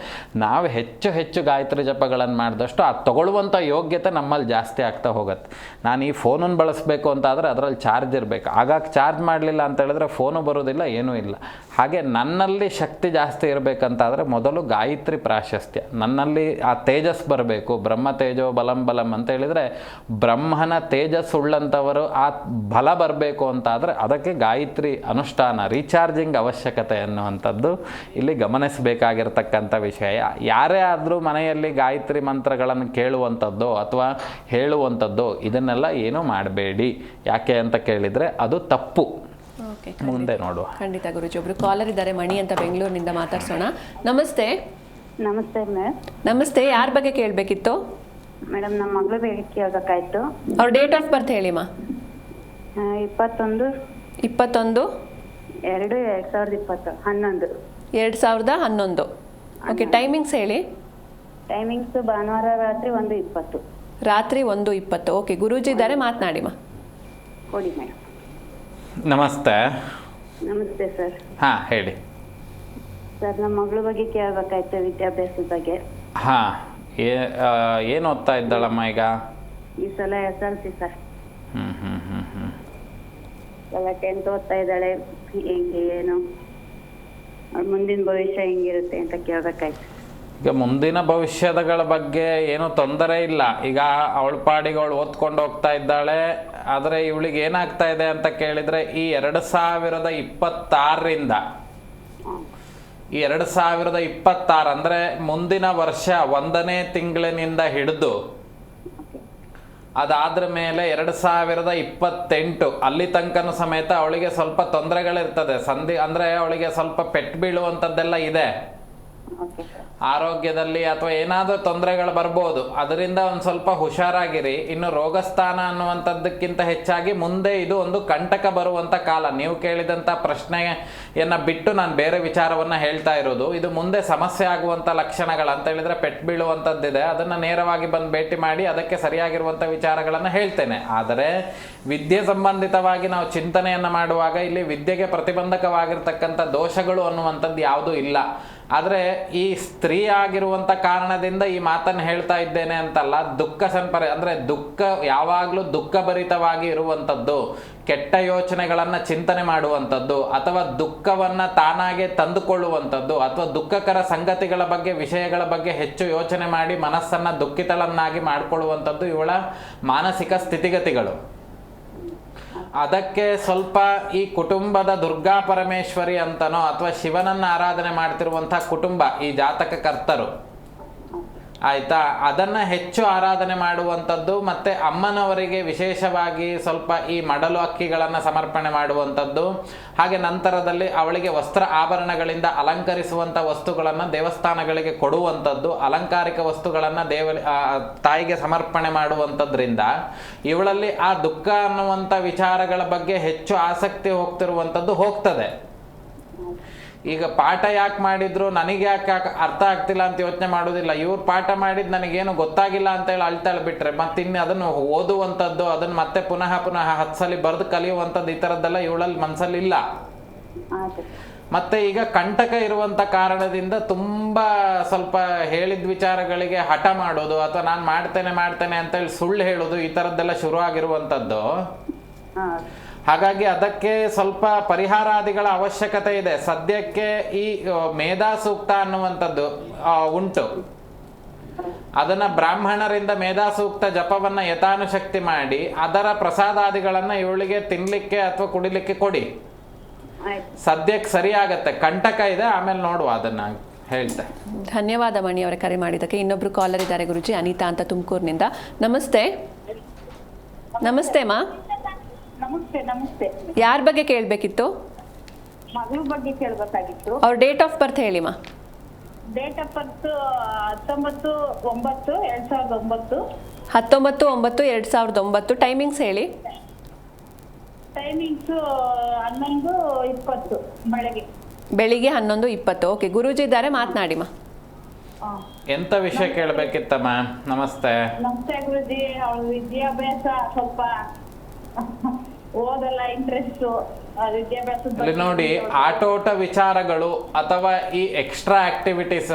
ನಾವು ಹೆಚ್ಚು ಹೆಚ್ಚು ಗಾಯತ್ರಿ ಜಪಗಳನ್ನು ಮಾಡಿದಷ್ಟು ಆ ತಗೊಳ್ಳುವಂಥ ಯೋಗ್ಯತೆ ನಮ್ಮಲ್ಲಿ ಜಾಸ್ತಿ ಆಗ್ತಾ ಹೋಗುತ್ತೆ. ನಾನು ಈ ಫೋನನ್ನು ಬಳಸಬೇಕು ಅಂತ ಆದರೆ ಅದರಲ್ಲಿ ಚಾರ್ಜ್ ಇರಬೇಕು. ಆಗಾಗ ಚಾರ್ಜ್ ಮಾಡಲಿಲ್ಲ ಅಂತ ಹೇಳಿದ್ರೆ ಫೋನು ಬರೋದಿಲ್ಲ, ಏನೂ ಇಲ್ಲ. ಹಾಗೆ ನನ್ನಲ್ಲಿ ಶಕ್ತಿ ಜಾಸ್ತಿ ಇರಬೇಕಂತಾದರೆ ಮೊದಲು ಗಾಯತ್ರಿ ಪ್ರಾಶಸ್ತ್ಯ. ನನ್ನಲ್ಲಿ ಆ ತೇಜಸ್ ಬರಬೇಕು, ಬ್ರಹ್ಮ ತೇಜೋ ಬಲಂ ಬಲಂ ಅಂತ ಹೇಳಿದರೆ ಬ್ರಹ್ಮನ ತೇಜಸ್ ಉಳ್ಳಂಥವರು ಆ ಬಲ ಬರಬೇಕು ಅಂತಾದರೆ ಅದಕ್ಕೆ ಗಾಯತ್ರಿ ಅನುಷ್ಠಾನ, ರೀಚಾರ್ಜಿಂಗ್ ಅವಶ್ಯಕತೆ ಅನ್ನುವಂಥದ್ದು ಇಲ್ಲಿ ಗಮನಿಸಬೇಕಾಗಿರ್ತಕ್ಕಂಥ ವಿಷಯ. ಯಾರೇ ಆದರೂ ಮನೆಯಲ್ಲಿ ಗಾಯತ್ರಿ ಮಂತ್ರಗಳನ್ನು ಕೇಳುವಂಥದ್ದು ಅಥವಾ ಹೇಳುವಂಥದ್ದು ಇದನ್ನೆಲ್ಲ ಏನೂ ಮಾಡಬೇಡಿ. ಯಾಕೆ ಅಂತ ಕೇಳಿದರೆ ಅದು ತಪ್ಪು. ಮುಂದೆ ನೋಡುವ. ಖಂಡಿತ ಗುರುಜಿ. ಒಬ್ರು ಕಾಲರ್ ಇದ್ದಾರೆ ಮಣಿ ಅಂತ ಬೆಂಗಳೂರಿನಿಂದ ಮಾತಾಡ್ಸೋಣ. ನಮಸ್ತೆ. ನಮಸ್ತೆ ಮೇಡಮ್ ನಮಸ್ತೆ ಯಾರ ಬಗ್ಗೆ ಕೇಳಬೇಕಿತ್ತು? ಮೇಡಮ್ ನಮ್ಮ ಮಗಳು ಬೇಡಿಕೆ ಆಗಕ್ಕಾಯ್ತು ಅವ್ರ ಡೇಟ್ ಆಫ್ ಬರ್ತ್ ಹೇಳಿಮ್ಮ ಇಪ್ಪತ್ತೊಂದು. ಇಪ್ಪತ್ತೊಂದು? ಎರಡು ಎರಡು ಸಾವಿರದ ಇಪ್ಪತ್ತು ಹನ್ನೊಂದು. ಎರಡು ಸಾವಿರದ ಹನ್ನೊಂದು. ಓಕೆ ಟೈಮಿಂಗ್ಸ್ ಹೇಳಿ. ಟೈಮಿಂಗ್ಸ್ ಭಾನುವಾರ ರಾತ್ರಿ ಒಂದು ಇಪ್ಪತ್ತು. ರಾತ್ರಿ ಒಂದು ಇಪ್ಪತ್ತು. ಓಕೆ ಗುರೂಜಿ ಇದ್ದಾರೆ ಮಾತನಾಡಿಮ್ಮ ಕೊಡಿ ಮೇಡಮ್. ನಮಸ್ತೆ. ನಮಸ್ತೆ ಸರ್. ಹಾ ಹೇಳಿ. ಸರ್ ನಮ್ಮ ಮಗಳ ಬಗ್ಗೆ ಕೇಳಬೇಕಾಯ್ತು ವಿದ್ಯಾಭ್ಯಾಸದ ಬಗ್ಗೆ. ಹಾ ಏ ಏನು ಓದ್ತಾ ಇದ್ದಾಳಮ್ಮ ಈಗ? ಈ ಸಲ ಎಸ್ ಎಲ್ ಸಿ ಸರ್. ಹ್ಞೂ ಹ್ಞೂ ಹ್ಞೂ ಹ್ಞೂ ಎಲ್ಲ ಟೆಂತ್ ಓದ್ತಾ ಇದ್ದಾಳೆ ಹೆಂಗೆ ಏನು ಅವ್ಳ ಮುಂದಿನ ಭವಿಷ್ಯ ಹೆಂಗಿರುತ್ತೆ ಅಂತ ಕೇಳಬೇಕಾಯ್ತು. ಈಗ ಮುಂದಿನ ಭವಿಷ್ಯದಗಳ ಬಗ್ಗೆ ಏನೂ ತೊಂದರೆ ಇಲ್ಲ. ಈಗ ಅವಳ ಪಾಡಿಗೆ ಅವಳು ಓದ್ಕೊಂಡು ಹೋಗ್ತಾ ಇದ್ದಾಳೆ ಆದರೆ ಇವಳಿಗೆ ಏನಾಗ್ತಾ ಇದೆ ಅಂತ ಕೇಳಿದರೆ, ಈ ಎರಡು ಸಾವಿರದ ಇಪ್ಪತ್ತಾರರಿಂದ, ಈ ಎರಡು ಸಾವಿರದ ಇಪ್ಪತ್ತಾರು ಅಂದರೆ ಮುಂದಿನ ವರ್ಷ ಒಂದನೇ ತಿಂಗಳಿನಿಂದ ಹಿಡಿದು, ಅದಾದ್ರ ಮೇಲೆ ಎರಡು ಸಾವಿರದ ಇಪ್ಪತ್ತೆಂಟು, ಅಲ್ಲಿ ತನಕನೂ ಸಮೇತ ಅವಳಿಗೆ ಸ್ವಲ್ಪ ತೊಂದರೆಗಳಿರ್ತದೆ. ಸಂಧಿ ಅಂದರೆ ಅವಳಿಗೆ ಸ್ವಲ್ಪ ಪೆಟ್ಟು ಬೀಳುವಂಥದ್ದೆಲ್ಲ ಇದೆ. ಆರೋಗ್ಯದಲ್ಲಿ ಅಥವಾ ಏನಾದರೂ ತೊಂದರೆಗಳು ಬರ್ಬೋದು, ಅದರಿಂದ ಒಂದು ಸ್ವಲ್ಪ ಹುಷಾರಾಗಿರಿ. ಇನ್ನು ರೋಗಸ್ಥಾನ ಅನ್ನುವಂಥದ್ದಕ್ಕಿಂತ ಹೆಚ್ಚಾಗಿ ಮುಂದೆ ಇದು ಒಂದು ಕಂಟಕ ಬರುವಂಥ ಕಾಲ. ನೀವು ಕೇಳಿದಂಥ ಪ್ರಶ್ನೆಯನ್ನು ಬಿಟ್ಟು ನಾನು ಬೇರೆ ವಿಚಾರವನ್ನು ಹೇಳ್ತಾ ಇರೋದು. ಇದು ಮುಂದೆ ಸಮಸ್ಯೆ ಆಗುವಂಥ ಲಕ್ಷಣಗಳು ಅಂತ ಹೇಳಿದರೆ ಪೆಟ್ಟು ಬೀಳುವಂಥದ್ದಿದೆ ಅದನ್ನು ನೇರವಾಗಿ ಬಂದು ಭೇಟಿ ಮಾಡಿ ಅದಕ್ಕೆ ಸರಿಯಾಗಿರುವಂಥ ವಿಚಾರಗಳನ್ನು ಹೇಳ್ತೇನೆ. ಆದರೆ ವಿದ್ಯೆ ಸಂಬಂಧಿತವಾಗಿ ನಾವು ಚಿಂತನೆಯನ್ನು ಮಾಡುವಾಗ ಇಲ್ಲಿ ವಿದ್ಯೆಗೆ ಪ್ರತಿಬಂಧಕವಾಗಿರ್ತಕ್ಕಂಥ ದೋಷಗಳು ಅನ್ನುವಂಥದ್ದು ಯಾವುದೂ ಇಲ್ಲ. ಆದರೆ ಈ ಸ್ತ್ರೀ ಆಗಿರುವಂಥ ಕಾರಣದಿಂದ ಈ ಮಾತನ್ನು ಹೇಳ್ತಾ ಇದ್ದೇನೆ ಅಂತಲ್ಲ, ದುಃಖ ಸಂಪರ, ಅಂದರೆ ದುಃಖ ಯಾವಾಗಲೂ ದುಃಖಭರಿತವಾಗಿ ಇರುವಂಥದ್ದು ಕೆಟ್ಟ ಯೋಚನೆಗಳನ್ನು ಚಿಂತನೆ ಮಾಡುವಂಥದ್ದು ಅಥವಾ ದುಃಖವನ್ನು ತಾನಾಗೆ ತಂದುಕೊಳ್ಳುವಂಥದ್ದು ಅಥವಾ ದುಃಖಕರ ಸಂಗತಿಗಳ ಬಗ್ಗೆ, ವಿಷಯಗಳ ಬಗ್ಗೆ ಹೆಚ್ಚು ಯೋಚನೆ ಮಾಡಿ ಮನಸ್ಸನ್ನು ದುಃಖಿತಳನ್ನಾಗಿ ಮಾಡಿಕೊಳ್ಳುವಂಥದ್ದು ಇವಳ ಮಾನಸಿಕ ಸ್ಥಿತಿಗತಿಗಳು. ಅದಕ್ಕೆ ಸ್ವಲ್ಪ ಈ ಕುಟುಂಬದ ದುರ್ಗಾ ಪರಮೇಶ್ವರಿ ಅಂತನೋ ಅಥವಾ ಶಿವನನ್ನ ಆರಾಧನೆ ಮಾಡ್ತಿರುವಂಥ ಕುಟುಂಬ ಈ ಜಾತಕ ಕರ್ತರು. ಆಯ್ತಾ? ಅದನ್ನ ಹೆಚ್ಚು ಆರಾಧನೆ ಮಾಡುವಂಥದ್ದು ಮತ್ತೆ ಅಮ್ಮನವರಿಗೆ ವಿಶೇಷವಾಗಿ ಸ್ವಲ್ಪ ಈ ಮಡಲು ಅಕ್ಕಿಗಳನ್ನು ಸಮರ್ಪಣೆ ಮಾಡುವಂಥದ್ದು. ಹಾಗೆ ನಂತರದಲ್ಲಿ ಅವಳಿಗೆ ವಸ್ತ್ರ ಆಭರಣಗಳಿಂದ ಅಲಂಕರಿಸುವಂಥ ವಸ್ತುಗಳನ್ನು ದೇವಸ್ಥಾನಗಳಿಗೆ ಕೊಡುವಂಥದ್ದು, ಅಲಂಕಾರಿಕ ವಸ್ತುಗಳನ್ನು ದೇವ ತಾಯಿಗೆ ಸಮರ್ಪಣೆ ಮಾಡುವಂಥದ್ರಿಂದ ಇವಳಲ್ಲಿ ಆ ದುಃಖ ಅನ್ನುವಂಥ ವಿಚಾರಗಳ ಬಗ್ಗೆ ಹೆಚ್ಚು ಆಸಕ್ತಿ ಹೋಗ್ತಿರುವಂಥದ್ದು ಹೋಗ್ತದೆ. ಈಗ ಪಾಠ ಯಾಕೆ ಮಾಡಿದ್ರು? ನನಗೆ ಯಾಕೆ ಅರ್ಥ ಆಗ್ತಿಲ್ಲ ಅಂತ ಯೋಚನೆ ಮಾಡೋದಿಲ್ಲ. ಇವ್ರು ಪಾಠ ಮಾಡಿದ್ ನನಗೇನು ಗೊತ್ತಾಗಿಲ್ಲ ಅಂತ ಹೇಳಿ ಅಳ್ತಾಳೆ ಬಿಟ್ರೆ ಮತ್ತೆ ಇನ್ನು ಅದನ್ನು ಓದುವಂಥದ್ದು ಅದನ್ನು ಮತ್ತೆ ಪುನಃ ಪುನಃ ಹತ್ತು ಸಲ ಬರೆದು ಕಲಿಯುವಂಥದ್ದು ಈ ಥರದ್ದೆಲ್ಲ ಇವಳಲ್ಲಿ ಮನಸ್ಸಲ್ಲಿ ಇಲ್ಲ. ಮತ್ತೆ ಈಗ ಕಂಟಕ ಇರುವಂತ ಕಾರಣದಿಂದ ತುಂಬಾ ಸ್ವಲ್ಪ ಹೇಳಿದ ವಿಚಾರಗಳಿಗೆ ಹಠ ಮಾಡೋದು ಅಥವಾ ನಾನು ಮಾಡ್ತೇನೆ ಮಾಡ್ತೇನೆ ಅಂತೇಳಿ ಸುಳ್ಳು ಹೇಳೋದು ಈ ಥರದ್ದೆಲ್ಲ ಶುರು ಆಗಿರುವಂಥದ್ದು ಹಾಗಾಗಿ ಅದಕ್ಕೆ ಸ್ವಲ್ಪ ಪರಿಹಾರಾದಿಗಳ ಅವಶ್ಯಕತೆ ಇದೆ. ಸದ್ಯಕ್ಕೆ ಈ ಮೇಧಾ ಸೂಕ್ತ ಅನ್ನುವಂಥದ್ದು ಉಂಟು. ಅದನ್ನ ಬ್ರಾಹ್ಮಣರಿಂದ ಮೇಧಾ ಸೂಕ್ತ ಜಪವನ್ನ ಯಥಾನುಶಕ್ತಿ ಮಾಡಿ ಅದರ ಪ್ರಸಾದಾದಿಗಳನ್ನ ಇವಳಿಗೆ ತಿನ್ಲಿಕ್ಕೆ ಅಥವಾ ಕುಡಿಲಿಕ್ಕೆ ಕೊಡಿ. ಸದ್ಯಕ್ಕೆ ಸರಿ ಆಗತ್ತೆ ಕಂಟಕ ಇದೆ ಆಮೇಲೆ ನೋಡುವ ಅದನ್ನ ಹೇಳ್ತೆ. ಧನ್ಯವಾದ ಮಣಿ ಅವರ ಕರೆ ಮಾಡಿದ್ದಕ್ಕೆ. ಇನ್ನೊಬ್ರು ಕಾಲರ್ ಇದ್ದಾರೆ ಗುರುಜಿ ಅನಿತಾ ಅಂತ ತುಮಕೂರಿನಿಂದ. ನಮಸ್ತೆ. ನಮಸ್ತೆ ಮಾ. ನಮಸ್ತೆ ನಮಸ್ತೆ. ಯಾರ ಬಗ್ಗೆ ಕೇಳಬೇಕಿತ್ತು? ಮಗಳ ಬಗ್ಗೆ ಕೇಳಬೇಕಾಗಿತ್ತು. ಅವ್ರ ಡೇಟ್ ಆಫ್ ಬರ್ತ್ ಹೇಳಿ ಮಾ. ಡೇಟ್ ಆಫ್ ಬರ್ತ್ ಹತ್ತೊಂಬತ್ತು ಒಂಬತ್ತು ಎರಡ್ ಸಾವಿರದ ಒಂಬತ್ತು. ಹತ್ತೊಂಬತ್ತು ಒಂಬತ್ತು ಎರಡ್ ಸಾವಿರದ ಒಂಬತ್ತು. ಟೈಮಿಂಗ್ಸ್ ಹೇಳಿ. ಟೈಮಿಂಗ್ಸ್ ಹನ್ನೊಂದು ಇಪ್ಪತ್ತು ಬೆಳಗ್ಗೆ ಬೆಳಿಗ್ಗೆ ಹನ್ನೊಂದು ಇಪ್ಪತ್ತು. ಓಕೆ ಗುರೂಜಿ ಇದ್ದಾರೆ ಮಾತನಾಡಿ ಮಾ. ಆ. ಎಂತ ವಿಷಯ ಕೇಳಬೇಕಿತ್ತಮ್ಮ? ನಮಸ್ತೆ. ನಮಸ್ತೆ ಗುರುಜಿ ಅವಳ ವಿದ್ಯಾಭ್ಯಾಸ ಸ್ವಲ್ಪ ಓದಲ್ಲ ಇಂಟ್ರೆಸ್ಟ್ ನೋಡಿ ಆಟೋಟ ವಿಚಾರಗಳು ಅಥವಾ ಈ ಎಕ್ಸ್ಟ್ರಾ ಆಕ್ಟಿವಿಟೀಸ್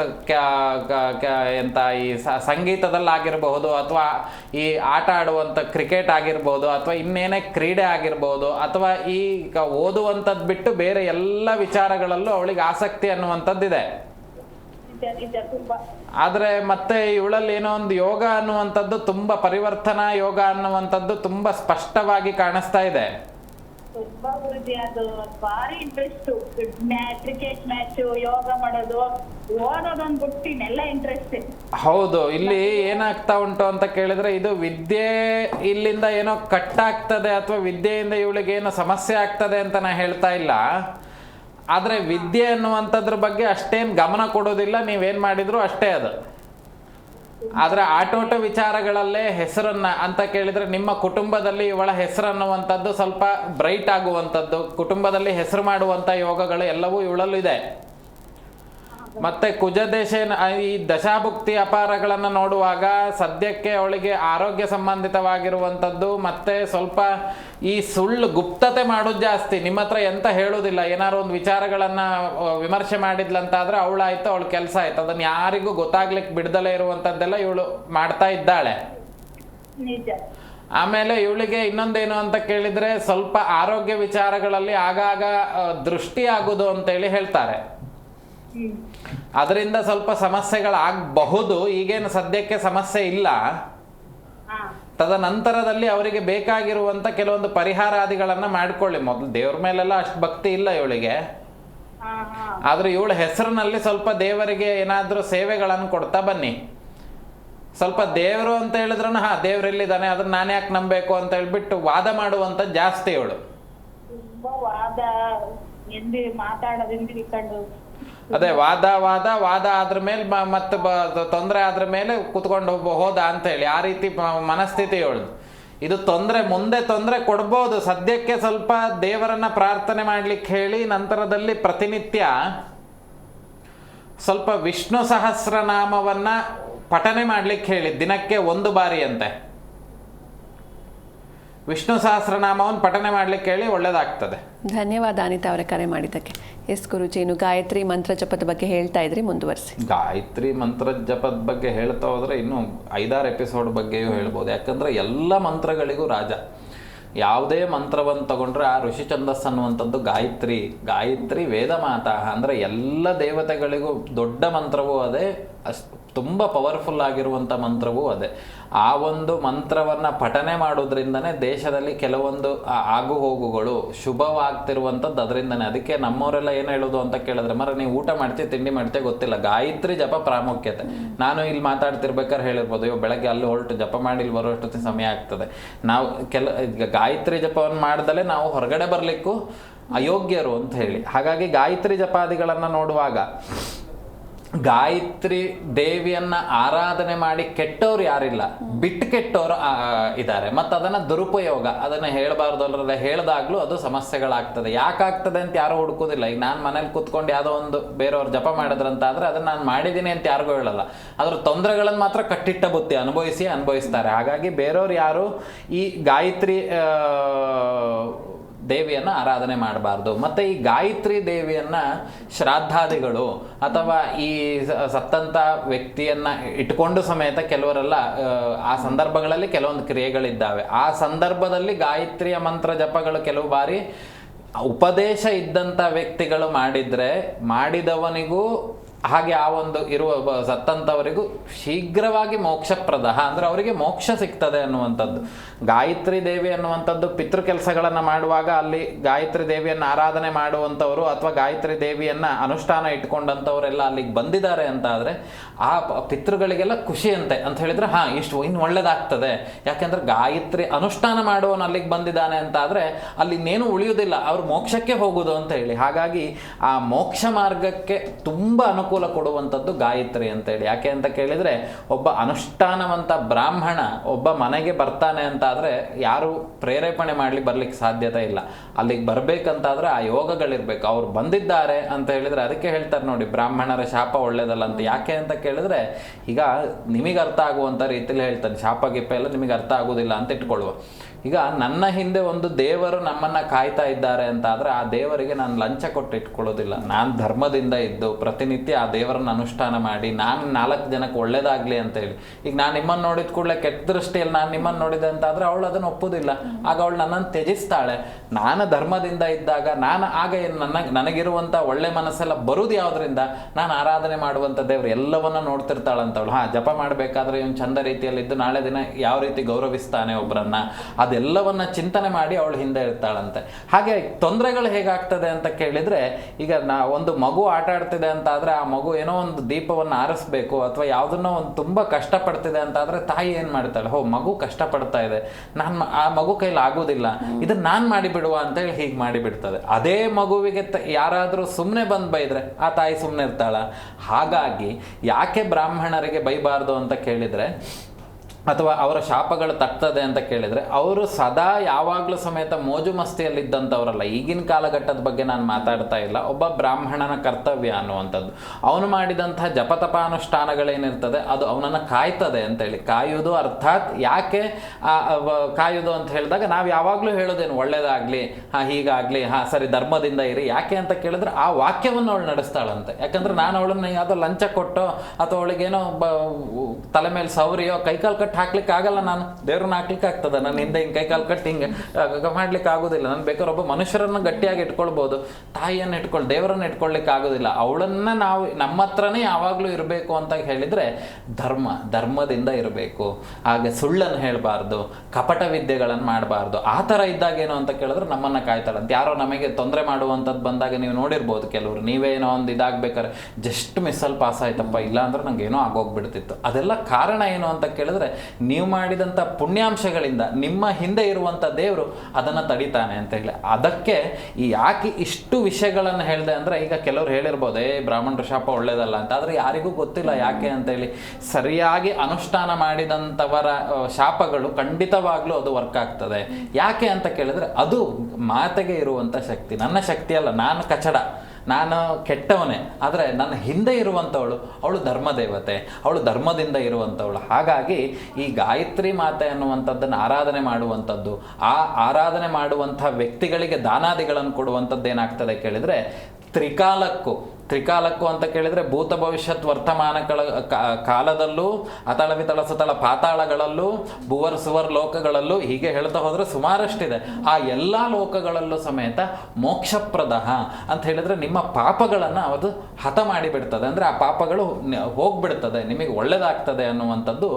ಎಂತ ಈ ಸಂಗೀತದಲ್ಲಿ ಆಗಿರಬಹುದು ಅಥವಾ ಈ ಆಟ ಆಡುವಂಥ ಕ್ರಿಕೆಟ್ ಆಗಿರ್ಬೋದು ಅಥವಾ ಇನ್ನೇನೇ ಕ್ರೀಡೆ ಆಗಿರ್ಬೋದು ಅಥವಾ ಈ ಓದುವಂಥದ್ದು ಬಿಟ್ಟು ಬೇರೆ ಎಲ್ಲ ವಿಚಾರಗಳಲ್ಲೂ ಅವಳಿಗೆ ಆಸಕ್ತಿ ಅನ್ನುವಂಥದ್ದಿದೆ. ಆದರೆ ಮತ್ತೆ ಇವಳಲ್ಲಿ ಏನೋ ಒಂದು ಯೋಗ ಅನ್ನುವಂಥದ್ದು ತುಂಬಾ ಪರಿವರ್ತನಾ ಯೋಗ ಅನ್ನುವಂಥದ್ದು ತುಂಬಾ ಸ್ಪಷ್ಟವಾಗಿ ಕಾಣಿಸ್ತಾ ಇದೆ. ತುಂಬಾ ಗುರುಜಿ ಅದು. ಭಾರಿ ಇಂಟ್ರೆಸ್ಟ್ ಕ್ರಿಕೆಟ್ ಮ್ಯಾಚ್ ಯೋಗ ಮಾಡೋದು. ಓದೋದೊಂದು ಬಿಟ್ಟಿನೆಲ್ಲ ಇಂಟ್ರೆಸ್ಟ್ ಹೌದು ಇಲ್ಲಿ ಏನಾಗ್ತಾ ಉಂಟು ಅಂತ ಕೇಳಿದ್ರೆ ಇದು ವಿದ್ಯೆ ಇಲ್ಲಿಂದ ಏನೋ ಕಟ್ಟಾಗ್ತದೆ ಅಥವಾ ವಿದ್ಯೆಯಿಂದ ಇವಳಿಗೆ ಏನೋ ಸಮಸ್ಯೆ ಆಗ್ತದೆ ಅಂತ ನಾ ಹೇಳ್ತಾ ಇಲ್ಲ. ಆದರೆ ವಿದ್ಯೆ ಅನ್ನುವಂಥದ್ರ ಬಗ್ಗೆ ಅಷ್ಟೇನು ಗಮನ ಕೊಡೋದಿಲ್ಲ, ನೀವೇನು ಮಾಡಿದ್ರು ಅಷ್ಟೇ ಅದು. ಆದರೆ ಆಟೋಟ ವಿಚಾರಗಳಲ್ಲೇ ಹೆಸರನ್ನು ಅಂತ ಕೇಳಿದರೆ ನಿಮ್ಮ ಕುಟುಂಬದಲ್ಲಿ ಇವಳ ಹೆಸರನ್ನುವಂಥದ್ದು ಸ್ವಲ್ಪ ಬ್ರೈಟ್ ಆಗುವಂಥದ್ದು, ಕುಟುಂಬದಲ್ಲಿ ಹೆಸರು ಮಾಡುವಂಥ ಯೋಗಗಳು ಎಲ್ಲವೂ ಇವಳಲ್ಲೂ ಇದೆ ಮತ್ತೆ ಕುಜದೇಶ ಈ ದಶಾಭುಕ್ತಿ ಅಪಾರಗಳನ್ನು ನೋಡುವಾಗ ಸದ್ಯಕ್ಕೆ ಅವಳಿಗೆ ಆರೋಗ್ಯ ಸಂಬಂಧಿತವಾಗಿರುವಂಥದ್ದು ಮತ್ತೆ ಸ್ವಲ್ಪ ಈ ಸುಳ್ಳು ಗುಪ್ತತೆ ಮಾಡೋದು ಜಾಸ್ತಿ. ನಿಮ್ಮ ಹತ್ರ ಎಂತ ಹೇಳೋದಿಲ್ಲ. ಏನಾದ್ರು ಒಂದು ವಿಚಾರಗಳನ್ನ ವಿಮರ್ಶೆ ಮಾಡಿದ್ಲಂತಾದ್ರೆ ಅವಳಾಯ್ತು ಅವಳ ಕೆಲಸ ಆಯ್ತು. ಅದನ್ನ ಯಾರಿಗೂ ಗೊತ್ತಾಗ್ಲಿಕ್ಕೆ ಬಿಡ್ದಲೇ ಇರುವಂಥದ್ದೆಲ್ಲ ಇವಳು ಮಾಡ್ತಾ ಇದ್ದಾಳೆ. ಆಮೇಲೆ ಇವಳಿಗೆ ಇನ್ನೊಂದೇನು ಅಂತ ಕೇಳಿದ್ರೆ ಸ್ವಲ್ಪ ಆರೋಗ್ಯ ವಿಚಾರಗಳಲ್ಲಿ ಆಗಾಗ ದೃಷ್ಟಿ ಆಗುದು ಅಂತೇಳಿ ಹೇಳ್ತಾರೆ. ಅದರಿಂದ ಸ್ವಲ್ಪ ಸಮಸ್ಯೆಗಳಾಗಬಹುದು ಈಗೇನು ಸದ್ಯಕ್ಕೆ ಸಮಸ್ಯೆ ಇಲ್ಲ. ತದನಂತರದಲ್ಲಿ ಅವರಿಗೆ ಬೇಕಾಗಿರುವಂತ ಕೆಲವೊಂದು ಪರಿಹಾರಾದಿಗಳನ್ನ ಮಾಡ್ಕೊಳ್ಳಿ. ಮೊದಲು ದೇವ್ರ ಮೇಲೆಲ್ಲ ಅಷ್ಟು ಭಕ್ತಿ ಇಲ್ಲ ಇವಳಿಗೆ. ಆದ್ರೆ ಇವಳ ಹೆಸರಿನಲ್ಲಿ ಸ್ವಲ್ಪ ದೇವರಿಗೆ ಏನಾದ್ರೂ ಸೇವೆಗಳನ್ನು ಕೊಡ್ತಾ ಬನ್ನಿ. ಸ್ವಲ್ಪ ದೇವರು ಅಂತ ಹೇಳಿದ್ರು ಹಾ ದೇವ್ರೆಲ್ಲಿದ್ದಾನೆ ಅದನ್ನ ನಾನು ಯಾಕೆ ನಂಬೇಕು ಅಂತ ಹೇಳ್ಬಿಟ್ಟು ವಾದ ಮಾಡುವಂತ ಜಾಸ್ತಿ ಇವಳು. ಅದೇ ವಾದ ವಾದ ವಾದ ಆದ್ರ ಮೇಲೆ ಮತ್ತೆ ತೊಂದರೆ ಆದ್ರ ಮೇಲೆ ಕುತ್ಕೊಂಡು ಹೋಗ್ಬೋ ಹೋದ ಅಂತ ಹೇಳಿ. ಆ ರೀತಿ ಮನಸ್ಥಿತಿ ಹೇಳುದು ಇದು ತೊಂದರೆ ಮುಂದೆ ತೊಂದರೆ ಕೊಡ್ಬೋದು. ಸದ್ಯಕ್ಕೆ ಸ್ವಲ್ಪ ದೇವರನ್ನ ಪ್ರಾರ್ಥನೆ ಮಾಡ್ಲಿಕ್ಕೆ ಹೇಳಿ ನಂತರದಲ್ಲಿ ಪ್ರತಿನಿತ್ಯ ಸ್ವಲ್ಪ ವಿಷ್ಣು ಸಹಸ್ರನಾಮವನ್ನ ಪಠನೆ ಮಾಡ್ಲಿಕ್ಕೆ ಹೇಳಿ. ದಿನಕ್ಕೆ ಒಂದು ಬಾರಿ ಅಂತೆ ವಿಷ್ಣು ಸಹಸ್ರನಾಮವನ್ನು ಪಠನೆ ಮಾಡಲಿಕ್ಕೆ ಹೇಳಿ ಒಳ್ಳೇದಾಗ್ತದೆ. ಧನ್ಯವಾದ ಅನಿತಾ ಅವರ ಕರೆ ಮಾಡಿದ್ದಕ್ಕೆ. ಎಸ್ ಗುರುಜಿ ಇನ್ನು ಗಾಯತ್ರಿ ಮಂತ್ರ ಜಪದ ಬಗ್ಗೆ ಹೇಳ್ತಾ ಇದ್ರಿ ಮುಂದುವರಿಸಿ. ಗಾಯತ್ರಿ ಮಂತ್ರ ಜಪದ ಬಗ್ಗೆ ಹೇಳ್ತಾ ಹೋದ್ರೆ ಇನ್ನು ಐದಾರು ಎಪಿಸೋಡ್ ಬಗ್ಗೆಯೂ ಹೇಳ್ಬೋದು. ಯಾಕಂದ್ರೆ ಎಲ್ಲ ಮಂತ್ರಗಳಿಗೂ ರಾಜ. ಯಾವುದೇ ಮಂತ್ರವನ್ನು ತಗೊಂಡ್ರೆ ಆ ಋಷಿ ಛಂದಸ್ ಅನ್ನುವಂಥದ್ದು ಗಾಯತ್ರಿ. ಗಾಯತ್ರಿ ವೇದ ಮಾತಾ ಅಂದ್ರೆ ಎಲ್ಲ ದೇವತೆಗಳಿಗೂ ದೊಡ್ಡ ಮಂತ್ರವೂ ಅದೇ. ತುಂಬ ಪವರ್ಫುಲ್ ಆಗಿರುವಂಥ ಮಂತ್ರವೂ ಅದೇ. ಆ ಒಂದು ಮಂತ್ರವನ್ನು ಪಠನೆ ಮಾಡೋದ್ರಿಂದನೇ ದೇಶದಲ್ಲಿ ಕೆಲವೊಂದು ಆಗು ಹೋಗುಗಳು ಶುಭವಾಗ್ತಿರುವಂಥದ್ದು ಅದರಿಂದನೇ. ಅದಕ್ಕೆ ನಮ್ಮವರೆಲ್ಲ ಏನು ಹೇಳೋದು ಅಂತ ಕೇಳಿದ್ರೆ ಮರ ನೀವು ಊಟ ಮಾಡ್ತೀವಿ ತಿಂಡಿ ಮಾಡ್ತೀವಿ ಗೊತ್ತಿಲ್ಲ. ಗಾಯತ್ರಿ ಜಪ ಪ್ರಾಮುಖ್ಯತೆ. ನಾನು ಇಲ್ಲಿ ಮಾತಾಡ್ತಿರ್ಬೇಕಾದ್ರೆ ಹೇಳಿರ್ಬೋದು, ಅಯ್ಯೋ ಬೆಳಗ್ಗೆ ಅಲ್ಲಿ ಹೊರಟು ಜಪ ಮಾಡಿ ಇಲ್ಲಿ ಬರೋಷ್ಟೊತ್ತಿಗೆ ಸಮಯ ಆಗ್ತದೆ. ನಾವು ಕೆಲ ಗಾಯತ್ರಿ ಜಪವನ್ನು ಮಾಡ್ದಲೇ ನಾವು ಹೊರಗಡೆ ಬರಲಿಕ್ಕೂ ಅಯೋಗ್ಯರು ಅಂತ ಹೇಳಿ. ಹಾಗಾಗಿ ಗಾಯತ್ರಿ ಜಪಾದಿಗಳನ್ನು ನೋಡುವಾಗ ಗಾಯತ್ರಿ ದೇವಿಯನ್ನ ಆರಾಧನೆ ಮಾಡಿ ಕೆಟ್ಟವ್ರು ಯಾರಿಲ್ಲ. ಬಿಟ್ಟು ಕೆಟ್ಟವರು ಇದ್ದಾರೆ. ಮತ್ತು ಅದನ್ನ ದುರುಪಯೋಗ. ಅದನ್ನ ಹೇಳಬಾರ್ದು ಅಲ್ಲದೆ ಹೇಳ್ದಾಗ್ಲೂ ಅದು ಸಮಸ್ಯೆಗಳಾಗ್ತದೆ. ಯಾಕಾಗ್ತದೆ ಅಂತ ಯಾರು ಹುಡುಕೋದಿಲ್ಲ. ಈಗ ನಾನು ಮನೇಲಿ ಕುತ್ಕೊಂಡು ಯಾವುದೋ ಒಂದು ಬೇರೆಯವ್ರು ಜಪ ಮಾಡಿದ್ರಂತ ಆದ್ರೆ ಅದನ್ನ ನಾನು ಮಾಡಿದ್ದೀನಿ ಅಂತ ಯಾರಿಗೂ ಹೇಳಲ್ಲ. ಅದ್ರ ತೊಂದರೆಗಳನ್ನು ಮಾತ್ರ ಕಟ್ಟಿಟ್ಟ ಬುತ್ತಿ ಅನುಭವಿಸಿ ಅನುಭವಿಸ್ತಾರೆ. ಹಾಗಾಗಿ ಬೇರೆಯವ್ರು ಯಾರು ಈ ಗಾಯತ್ರಿ ದೇವಿಯನ್ನ ಆರಾಧನೆ ಮಾಡಬಾರ್ದು. ಮತ್ತೆ ಈ ಗಾಯತ್ರಿ ದೇವಿಯನ್ನ ಶ್ರಾದ್ದಾದಿಗಳು ಅಥವಾ ಈ ಸತ್ತಂಥ ವ್ಯಕ್ತಿಯನ್ನ ಇಟ್ಕೊಂಡು ಸಮೇತ ಕೆಲವರೆಲ್ಲ, ಆ ಸಂದರ್ಭಗಳಲ್ಲಿ ಕೆಲವೊಂದು ಕ್ರಿಯೆಗಳಿದ್ದಾವೆ. ಆ ಸಂದರ್ಭದಲ್ಲಿ ಗಾಯತ್ರಿಯ ಮಂತ್ರ ಜಪಗಳು ಕೆಲವು ಬಾರಿ ಉಪದೇಶ ಇದ್ದಂಥ ವ್ಯಕ್ತಿಗಳು ಮಾಡಿದ್ರೆ, ಮಾಡಿದವನಿಗೂ ಹಾಗೆ ಆ ಒಂದು ಇರುವ ಸತ್ತಂತವರಿಗೂ ಶೀಘ್ರವಾಗಿ ಮೋಕ್ಷಪ್ರದ, ಅಂದ್ರೆ ಅವರಿಗೆ ಮೋಕ್ಷ ಸಿಗ್ತದೆ ಅನ್ನುವಂಥದ್ದು. ಗಾಯತ್ರಿ ದೇವಿ ಅನ್ನುವಂಥದ್ದು ಪಿತೃ ಕೆಲಸಗಳನ್ನು ಮಾಡುವಾಗ ಅಲ್ಲಿ ಗಾಯತ್ರಿ ದೇವಿಯನ್ನು ಆರಾಧನೆ ಮಾಡುವಂಥವರು ಅಥವಾ ಗಾಯತ್ರಿ ದೇವಿಯನ್ನು ಅನುಷ್ಠಾನ ಇಟ್ಕೊಂಡಂಥವರೆಲ್ಲ ಅಲ್ಲಿಗೆ ಬಂದಿದ್ದಾರೆ ಅಂತ ಆದರೆ ಆ ಪಿತೃಗಳಿಗೆಲ್ಲ ಖುಷಿಯಂತೆ ಅಂತ ಹೇಳಿದ್ರೆ, ಹಾ, ಇಷ್ಟು ಇನ್ನು ಒಳ್ಳೇದಾಗ್ತದೆ. ಯಾಕೆಂದ್ರೆ ಗಾಯತ್ರಿ ಅನುಷ್ಠಾನ ಮಾಡುವವನು ಅಲ್ಲಿಗೆ ಬಂದಿದ್ದಾನೆ ಅಂತ ಆದರೆ ಅಲ್ಲಿ ಇನ್ನೇನು ಉಳಿಯುವುದಿಲ್ಲ, ಅವ್ರು ಮೋಕ್ಷಕ್ಕೆ ಹೋಗುದು ಅಂತ ಹೇಳಿ. ಹಾಗಾಗಿ ಆ ಮೋಕ್ಷ ಮಾರ್ಗಕ್ಕೆ ತುಂಬಾ ಅನುಕೂಲ ಕೊಡುವಂಥದ್ದು ಗಾಯತ್ರಿ ಅಂತ ಹೇಳಿ. ಯಾಕೆ ಅಂತ ಕೇಳಿದರೆ, ಒಬ್ಬ ಅನುಷ್ಠಾನವಂತ ಬ್ರಾಹ್ಮಣ ಒಬ್ಬ ಮನೆಗೆ ಬರ್ತಾನೆ ಅಂತ ಆದ್ರೆ ಯಾರು ಪ್ರೇರೇಪಣೆ ಮಾಡಲಿಕ್ಕೆ ಬರಲಿಕ್ಕೆ ಸಾಧ್ಯತೆ ಇಲ್ಲ. ಅಲ್ಲಿಗೆ ಬರಬೇಕಂತಾದರೆ ಆ ಯೋಗಗಳಿರಬೇಕು. ಅವ್ರು ಬಂದಿದ್ದಾರೆ ಅಂತ ಹೇಳಿದರೆ ಅದಕ್ಕೆ ಹೇಳ್ತಾರೆ ನೋಡಿ, ಬ್ರಾಹ್ಮಣರ ಶಾಪ ಒಳ್ಳೇದಲ್ಲ ಅಂತ. ಯಾಕೆ ಅಂತ ಕೇಳಿದರೆ, ಈಗ ನಿಮಗೆ ಅರ್ಥ ಆಗುವಂಥ ರೀತಿಯಲ್ಲಿ ಹೇಳ್ತಾನೆ. ಶಾಪ ಗಿಪ್ಪ ಎಲ್ಲ ನಿಮಗೆ ಅರ್ಥ ಆಗೋದಿಲ್ಲ ಅಂತ ಇಟ್ಕೊಳ್ಳುವ. ಈಗ ನನ್ನ ಹಿಂದೆ ಒಂದು ದೇವರು ನಮ್ಮನ್ನ ಕಾಯ್ತಾ ಇದ್ದಾರೆ ಅಂತ ಆದ್ರೆ ಆ ದೇವರಿಗೆ ನಾನು ಲಂಚ ಕೊಟ್ಟು ಇಟ್ಕೊಳ್ಳೋದಿಲ್ಲ ನಾನು ಧರ್ಮದಿಂದ ಇದ್ದು ಪ್ರತಿನಿತ್ಯ ಆ ದೇವರನ್ನ ಅನುಷ್ಠಾನ ಮಾಡಿ ನಾನು ನಾಲ್ಕು ಜನಕ್ಕೆ ಒಳ್ಳೇದಾಗ್ಲಿ ಅಂತ ಹೇಳಿ ಈಗ ನಾನು ನಿಮ್ಮನ್ನ ನೋಡಿದ ಕೂಡಲೇ ಕೆಟ್ಟ ದೃಷ್ಟಿಯಲ್ಲಿ ನಾನು ನಿಮ್ಮನ್ನ ನೋಡಿದೆ ಅಂತ ಆದ್ರೆ ಅವಳು ಅದನ್ನ ಒಪ್ಪುದಿಲ್ಲ. ಆಗ ಅವಳು ನನ್ನನ್ನು ತ್ಯಜಿಸ್ತಾಳೆ. ನಾನು ಧರ್ಮದಿಂದ ಇದ್ದಾಗ ನಾನು ಆಗ ನನ್ನ ನನಗಿರುವಂತ ಒಳ್ಳೆ ಮನಸ್ಸೆಲ್ಲ ಬರುದು ಯಾವ್ದ್ರಿಂದ? ನಾನು ಆರಾಧನೆ ಮಾಡುವಂತ ದೇವ್ರು ಎಲ್ಲವನ್ನ ನೋಡ್ತಿರ್ತಾಳಂತ ಅವಳು ಹಾ, ಜಪ ಮಾಡ್ಬೇಕಾದ್ರೆ ಇವನು ಚಂದ ರೀತಿಯಲ್ಲಿ ಇದ್ದು ನಾಳೆ ದಿನ ಯಾವ ರೀತಿ ಗೌರವಿಸ್ತಾನೆ ಒಬ್ಬರನ್ನ ಅದೆಲ್ಲವನ್ನ ಚಿಂತನೆ ಮಾಡಿ ಅವಳು ಹಿಂದೆ ಇರ್ತಾಳಂತೆ. ಹಾಗೆ ತೊಂದರೆಗಳು ಹೇಗಾಗ್ತದೆ ಅಂತ ಕೇಳಿದ್ರೆ ಈಗ ನಾ ಒಂದು ಮಗು ಆಟ ಆಡ್ತಿದೆ ಅಂತ ಆದ್ರೆ ಆ ಮಗು ಏನೋ ಒಂದು ದೀಪವನ್ನು ಆರಿಸ್ಬೇಕು ಅಥವಾ ಯಾವುದನ್ನೋ ಒಂದು ತುಂಬಾ ಕಷ್ಟಪಡ್ತಿದೆ ಅಂತ ಆದ್ರೆ ತಾಯಿ ಏನು ಮಾಡ್ತಾಳೆ? ಹೋ ಮಗು ಕಷ್ಟಪಡ್ತಾ ಇದೆ. ನಾನು ಆ ಮಗು ಕೈಲಿ ಆಗೋದಿಲ್ಲ. ಇದನ್ನ ನಾನು ಮಾಡಿಬಿಡುವ ಅಂತ ಹೇಳಿ ಹೀಗೆ ಮಾಡಿಬಿಡ್ತದೆ. ಅದೇ ಮಗುವಿಗೆ ತ- ಯಾರಾದರೂ ಸುಮ್ಮನೆ ಬಂದ್ ಬೈದ್ರೆ ಆ ತಾಯಿ ಸುಮ್ಮನೆ ಇರ್ತಾಳ. ಹಾಗಾಗಿ ಯಾಕೆ ಬ್ರಾಹ್ಮಣರಿಗೆ ಬೈಬಾರ್ದು ಅಂತ ಕೇಳಿದ್ರೆ ಅಥವಾ ಅವರ ಶಾಪಗಳು ತಟ್ತದೆ ಅಂತ ಕೇಳಿದರೆ, ಅವರು ಸದಾ ಯಾವಾಗಲೂ ಸಮೇತ ಮೋಜು ಮಸ್ತಿಯಲ್ಲಿದ್ದಂಥವರಲ್ಲ ಈಗಿನ ಕಾಲಘಟ್ಟದ ಬಗ್ಗೆ ನಾನು ಮಾತಾಡ್ತಾ ಇಲ್ಲ. ಒಬ್ಬ ಬ್ರಾಹ್ಮಣನ ಕರ್ತವ್ಯ ಅನ್ನುವಂಥದ್ದು. ಅವನು ಮಾಡಿದಂತಹ ಜಪತಪಾನುಷ್ಠಾನಗಳೇನಿರ್ತದೆ, ಅದು ಅವನನ್ನು ಕಾಯ್ತದೆ ಅಂತೇಳಿ. ಕಾಯುವುದು ಅರ್ಥಾತ್ ಯಾಕೆ ಕಾಯುವುದು ಅಂತ ಹೇಳಿದಾಗ, ನಾವು ಯಾವಾಗಲೂ ಹೇಳೋದೇನು, ಒಳ್ಳೇದಾಗ್ಲಿ, ಹಾಂ, ಹೀಗಾಗ್ಲಿ, ಹಾ, ಸರಿ, ಧರ್ಮದಿಂದ ಇರಿ. ಯಾಕೆ ಅಂತ ಕೇಳಿದ್ರೆ, ಆ ವಾಕ್ಯವನ್ನು ಅವಳು ನಡೆಸ್ತಾಳಂತೆ. ಯಾಕಂದ್ರೆ ನಾನು ಅವಳನ್ನು ಯಾವುದೋ ಲಂಚ ಕೊಟ್ಟೋ ಅಥವಾ ಅವಳಿಗೇನೋ ತಲೆ ಮೇಲೆ ಸೌರಿಯೋ ಕೈಕಾಲು ಕಟ್ಟು ಹಾಕ್ಲಿಕ್ಕೆ ಆಗಲ್ಲ ನಾನು. ದೇವ್ರನ್ನ ಹಾಕ್ಲಿಕ್ಕೆ ಆಗ್ತದೆ ನನ್ನ ಹಿಂದೆ ಹಿಂಗೆ ಕೈಕಾಲು ಕಟ್ಟಿ ಹಿಂಗೆ ಮಾಡ್ಲಿಕ್ಕೆ ಆಗೋದಿಲ್ಲ ನಾನು ಬೇಕಾದ್ರೆ ಒಬ್ಬ ಮನುಷ್ಯರನ್ನ ಗಟ್ಟಿಯಾಗಿ ಇಟ್ಕೊಳ್ಬೋದು. ತಾಯಿಯನ್ನು ಇಟ್ಕೊಳ್ಳಿ ದೇವರನ್ನ ಇಟ್ಕೊಳ್ಲಿಕ್ಕೆ ಆಗೋದಿಲ್ಲ ಅವಳನ್ನ ನಾವು ನಮ್ಮ ಹತ್ರನೇ ಯಾವಾಗಲೂ ಇರಬೇಕು ಅಂತ ಹೇಳಿದ್ರೆ ಧರ್ಮ, ಧರ್ಮದಿಂದ ಇರಬೇಕು. ಹಾಗೆ ಸುಳ್ಳನ್ನು ಹೇಳಬಾರ್ದು, ಕಪಟ ವಿದ್ಯೆಗಳನ್ನು ಮಾಡಬಾರ್ದು. ಆ ಥರ ಇದ್ದಾಗ ಏನು ಅಂತ ಕೇಳಿದ್ರೆ ನಮ್ಮನ್ನ ಕಾಯ್ತಾಳಂತ. ಯಾರೋ ನಮಗೆ ತೊಂದರೆ ಮಾಡುವಂಥದ್ದು ಬಂದಾಗ ನೀವು ನೋಡಿರ್ಬೋದು ಕೆಲವರು. ನೀವೇನೋ ಒಂದು ಇದಾಗಬೇಕಾದ್ರೆ ಜಸ್ಟ್ ಮಿಸ್ಸಲ್ಲಿ ಪಾಸ್ ಆಯ್ತಪ್ಪ ಇಲ್ಲ ಅಂದ್ರೆ ನಂಗೆ ಏನೋ ಆಗೋಗ್ಬಿಡ್ತಿತ್ತು. ಅದೆಲ್ಲ ಕಾರಣ ಏನು ಅಂತ ಕೇಳಿದ್ರೆ ನೀವು ಮಾಡಿದಂಥ ಪುಣ್ಯಾಂಶಗಳಿಂದ ನಿಮ್ಮ ಹಿಂದೆ ಇರುವಂಥ ದೇವರು ಅದನ್ನು ತಡಿತಾನೆ ಅಂತ ಹೇಳಿ. ಅದಕ್ಕೆ ಈ ಯಾಕೆ ಇಷ್ಟು ವಿಷಯಗಳನ್ನು ಹೇಳಿದೆ ಅಂದರೆ ಈಗ ಕೆಲವರು ಹೇಳಿರ್ಬೋದು, ಏ, ಬ್ರಾಹ್ಮಣರ ಶಾಪ ಒಳ್ಳೇದಲ್ಲ ಅಂತ. ಆದರೆ ಯಾರಿಗೂ ಗೊತ್ತಿಲ್ಲ ಯಾಕೆ ಅಂತೇಳಿ ಸರಿಯಾಗಿ ಅನುಷ್ಠಾನ ಮಾಡಿದಂಥವರ ಶಾಪಗಳು ಖಂಡಿತವಾಗ್ಲೂ ಅದು ವರ್ಕ್ ಆಗ್ತದೆ. ಯಾಕೆ ಅಂತ ಕೇಳಿದ್ರೆ ಅದು ಮಾತೆಗೆ ಇರುವಂಥ ಶಕ್ತಿ. ನನ್ನ ಶಕ್ತಿ ಅಲ್ಲ, ನಾನು ಕಚಡ. ನಾನು ಕೆಟ್ಟವನೇ, ಆದರೆ ನನ್ನ ಹಿಂದೆ ಇರುವಂಥವಳು, ಅವಳು ಧರ್ಮದೇವತೆ, ಅವಳು ಧರ್ಮದಿಂದ ಇರುವಂಥವಳು. ಹಾಗಾಗಿ ಈ ಗಾಯತ್ರಿ ಮಾತೆ ಅನ್ನುವಂಥದ್ದನ್ನು ಆರಾಧನೆ ಮಾಡುವಂಥದ್ದು, ಆ ಆರಾಧನೆ ಮಾಡುವಂಥ ವ್ಯಕ್ತಿಗಳಿಗೆ ದಾನಾದಿಗಳನ್ನು ಕೊಡುವಂಥದ್ದು ಏನಾಗ್ತದೆ ಕೇಳಿದರೆ ತ್ರಿಕಾಲಕ್ಕೂ. ತ್ರಿಕಾಲಕ್ಕೂ ಅಂತ ಕೇಳಿದರೆ ಭೂತ ಭವಿಷ್ಯತ್ ವರ್ತಮಾನಗಳ ಕಾಲದಲ್ಲೂ, ಅತಳ ವಿತಳ ಸುತಳ ಪಾತಾಳಗಳಲ್ಲೂ, ಭುವರ್ ಸುವರ್ ಲೋಕಗಳಲ್ಲೂ ಹೀಗೆ ಹೇಳ್ತಾ ಹೋದರೆ ಸುಮಾರಷ್ಟಿದೆ. ಆ ಎಲ್ಲ ಲೋಕಗಳಲ್ಲೂ ಸಮೇತ ಮೋಕ್ಷಪ್ರದ ಅಂತ ಹೇಳಿದ್ರೆ ನಿಮ್ಮ ಪಾಪಗಳನ್ನು ಅದು ಹತ ಮಾಡಿಬಿಡ್ತದೆ. ಅಂದರೆ ಆ ಪಾಪಗಳು ಹೋಗ್ಬಿಡ್ತದೆ. ನಿಮಗೆ ಒಳ್ಳೇದಾಗ್ತದೆ ಅನ್ನುವಂಥದ್ದು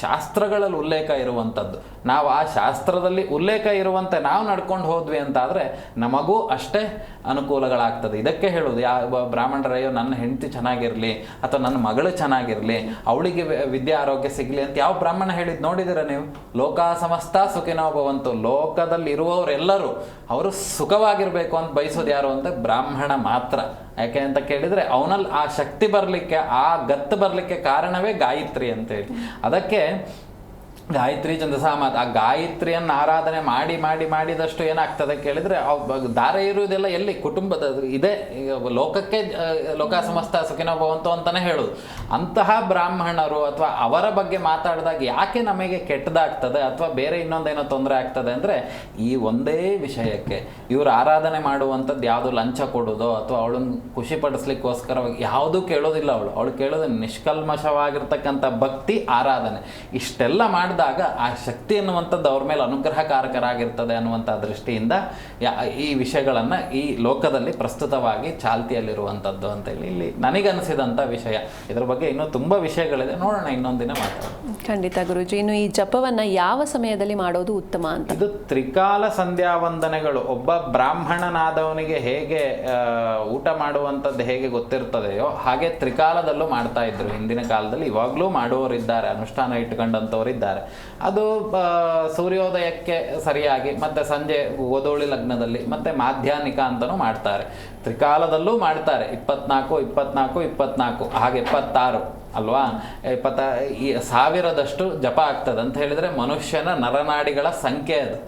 ಶಾಸ್ತ್ರಗಳಲ್ಲಿ ಉಲ್ಲೇಖ ಇರುವಂಥದ್ದು. ನಾವು ಆ ಶಾಸ್ತ್ರದಲ್ಲಿ ಉಲ್ಲೇಖ ಇರುವಂತೆ ನಾವು ನಡ್ಕೊಂಡು ಹೋದ್ವಿ ಅಂತಾದರೆ ನಮಗೂ ಅಷ್ಟೇ ಅನುಕೂಲಗಳಾಗ್ತದೆ. ಇದಕ್ಕೆ ಹೇಳೋದು ಯಾವ ಬ್ರಾಹ್ಮಣರಯ್ಯೋ, ನನ್ನ ಹೆಂಡತಿ ಚೆನ್ನಾಗಿರಲಿ ಅಥವಾ ನನ್ನ ಮಗಳು ಚೆನ್ನಾಗಿರಲಿ, ಅವಳಿಗೆ ವಿದ್ಯೆ ಆರೋಗ್ಯ ಸಿಗಲಿ ಅಂತ ಯಾವ ಬ್ರಾಹ್ಮಣ ಹೇಳಿದ್ ನೋಡಿದಿರ ನೀವು? ಲೋಕ ಸಮಸ್ತ ಸುಖಿನೋ ಭವಂತು. ಲೋಕದಲ್ಲಿ ಇರುವವರೆಲ್ಲರೂ ಅವರು ಸುಖವಾಗಿರಬೇಕು ಅಂತ ಬಯಸೋದು ಯಾರು ಅಂತ ಬ್ರಾಹ್ಮಣ ಮಾತ್ರ. ಯಾಕೆ ಅಂತ ಕೇಳಿದ್ರೆ ಅವನಲ್ಲಿ ಆ ಶಕ್ತಿ ಬರಲಿಕ್ಕೆ, ಆ ಗತ್ತು ಬರಲಿಕ್ಕೆ ಕಾರಣವೇ ಗಾಯತ್ರಿ ಅಂತೇಳಿ ಅದಕ್ಕೆ ಗಾಯತ್ರಿ ಚಂದ್ರಸಾಮಾತ್ ಆ ಗಾಯತ್ರಿಯನ್ನು ಆರಾಧನೆ ಮಾಡಿ ಮಾಡಿ, ಮಾಡಿದಷ್ಟು ಏನಾಗ್ತದೆ ಕೇಳಿದರೆ, ಅವ್ ದಾರ ಇರುವುದೆಲ್ಲ ಎಲ್ಲಿ? ಕುಟುಂಬದ ಇದೆ. ಲೋಕಕ್ಕೆ ಲೋಕ ಸಮಸ್ತ ಸುಖಿನ ಭವಂತು ಅಂತಲೇ ಹೇಳೋದು. ಅಂತಹ ಬ್ರಾಹ್ಮಣರು ಅಥವಾ ಅವರ ಬಗ್ಗೆ ಮಾತಾಡಿದಾಗ ಯಾಕೆ ನಮಗೆ ಕೆಟ್ಟದಾಗ್ತದೆ? ಅಥವಾ ಬೇರೆ ಇನ್ನೊಂದೇನೋ ತೊಂದರೆ ಆಗ್ತದೆ ಅಂದರೆ, ಈ ಒಂದೇ ವಿಷಯಕ್ಕೆ ಇವರು ಆರಾಧನೆ ಮಾಡುವಂಥದ್ದು ಯಾವುದು ಲಂಚ ಕೊಡೋದು ಅಥವಾ ಅವಳನ್ನು ಖುಷಿ ಪಡಿಸ್ಲಿಕ್ಕೋಸ್ಕರವಾಗಿ ಯಾವುದೂ ಕೇಳೋದಿಲ್ಲ ಅವಳು. ಅವಳು ಕೇಳೋದು ನಿಷ್ಕಲ್ಮಶವಾಗಿರ್ತಕ್ಕಂಥ ಭಕ್ತಿ, ಆರಾಧನೆ. ಇಷ್ಟೆಲ್ಲ ಮಾಡಿದಾಗ ಆ ಶಕ್ತಿ ಅನ್ನುವಂಥದ್ದು ಅವ್ರ ಮೇಲೆ ಅನುಗ್ರಹಕಾರಕರಾಗಿರ್ತದೆ ಅನ್ನುವಂಥ ದೃಷ್ಟಿಯಿಂದ ಈ ವಿಷಯಗಳನ್ನು ಈ ಲೋಕದಲ್ಲಿ ಪ್ರಸ್ತುತವಾಗಿ ಚಾಲ್ತಿಯಲ್ಲಿರುವಂಥದ್ದು ಅಂತೇಳಿ ಇಲ್ಲಿ ನನಗನಿಸಿದಂಥ ವಿಷಯ. ಇದ್ರ ಬಗ್ಗೆ ಇನ್ನೂ ತುಂಬ ವಿಷಯಗಳಿದೆ. ನೋಡೋಣ ಇನ್ನೊಂದಿನ ಮಾತಾಡೋಣ. ಖಂಡಿತ ಗುರುಜಿ. ಇನ್ನು ಈ ಜಪವನ್ನು ಯಾವ ಸಮಯದಲ್ಲಿ ಮಾಡೋದು ಉತ್ತಮ ಅಂತ? ಇದು ತ್ರಿಕಾಲ ಸಂಧ್ಯಾ ವಂದನೆಗಳು ಒಬ್ಬ ಬ್ರಾಹ್ಮಣನಾದವನಿಗೆ ಹೇಗೆ ಊಟ ಮಾಡುವಂಥದ್ದು ಹೇಗೆ ಗೊತ್ತಿರ್ತದೆಯೋ ಹಾಗೆ ತ್ರಿಕಾಲದಲ್ಲೂ ಮಾಡ್ತಾ ಇದ್ರು. ಹಿಂದಿನ ಕಾಲದಲ್ಲಿ ಇವಾಗಲೂ ಮಾಡುವವರಿದ್ದಾರೆ ಅನುಷ್ಠಾನ ಇಟ್ಕೊಂಡಂಥವರಿದ್ದಾರೆ. ಅದು ಸೂರ್ಯೋದಯಕ್ಕೆ ಸರಿಯಾಗಿ, ಮತ್ತೆ ಸಂಜೆ ಓದೋಳಿ ಲಗ್ನದಲ್ಲಿ, ಮತ್ತೆ ಮಾಧ್ಯಾನಿಕ ಅಂತಲೂ ಮಾಡ್ತಾರೆ. ತ್ರಿಕಾಲದಲ್ಲೂ ಮಾಡ್ತಾರೆ. ಇಪ್ಪತ್ನಾಲ್ಕು ಇಪ್ಪತ್ನಾಲ್ಕು ಇಪ್ಪತ್ನಾಲ್ಕು, ಹಾಗೆ ಇಪ್ಪತ್ತಾರು, ಅಲ್ವಾ? ಇಪ್ಪತ್ತ, ಈ ಸಾವಿರದಷ್ಟು ಜಪ ಆಗ್ತದೆ ಅಂತ ಹೇಳಿದ್ರೆ ಮನುಷ್ಯನ ನರನಾಡಿಗಳ ಸಂಖ್ಯೆ ಅದು.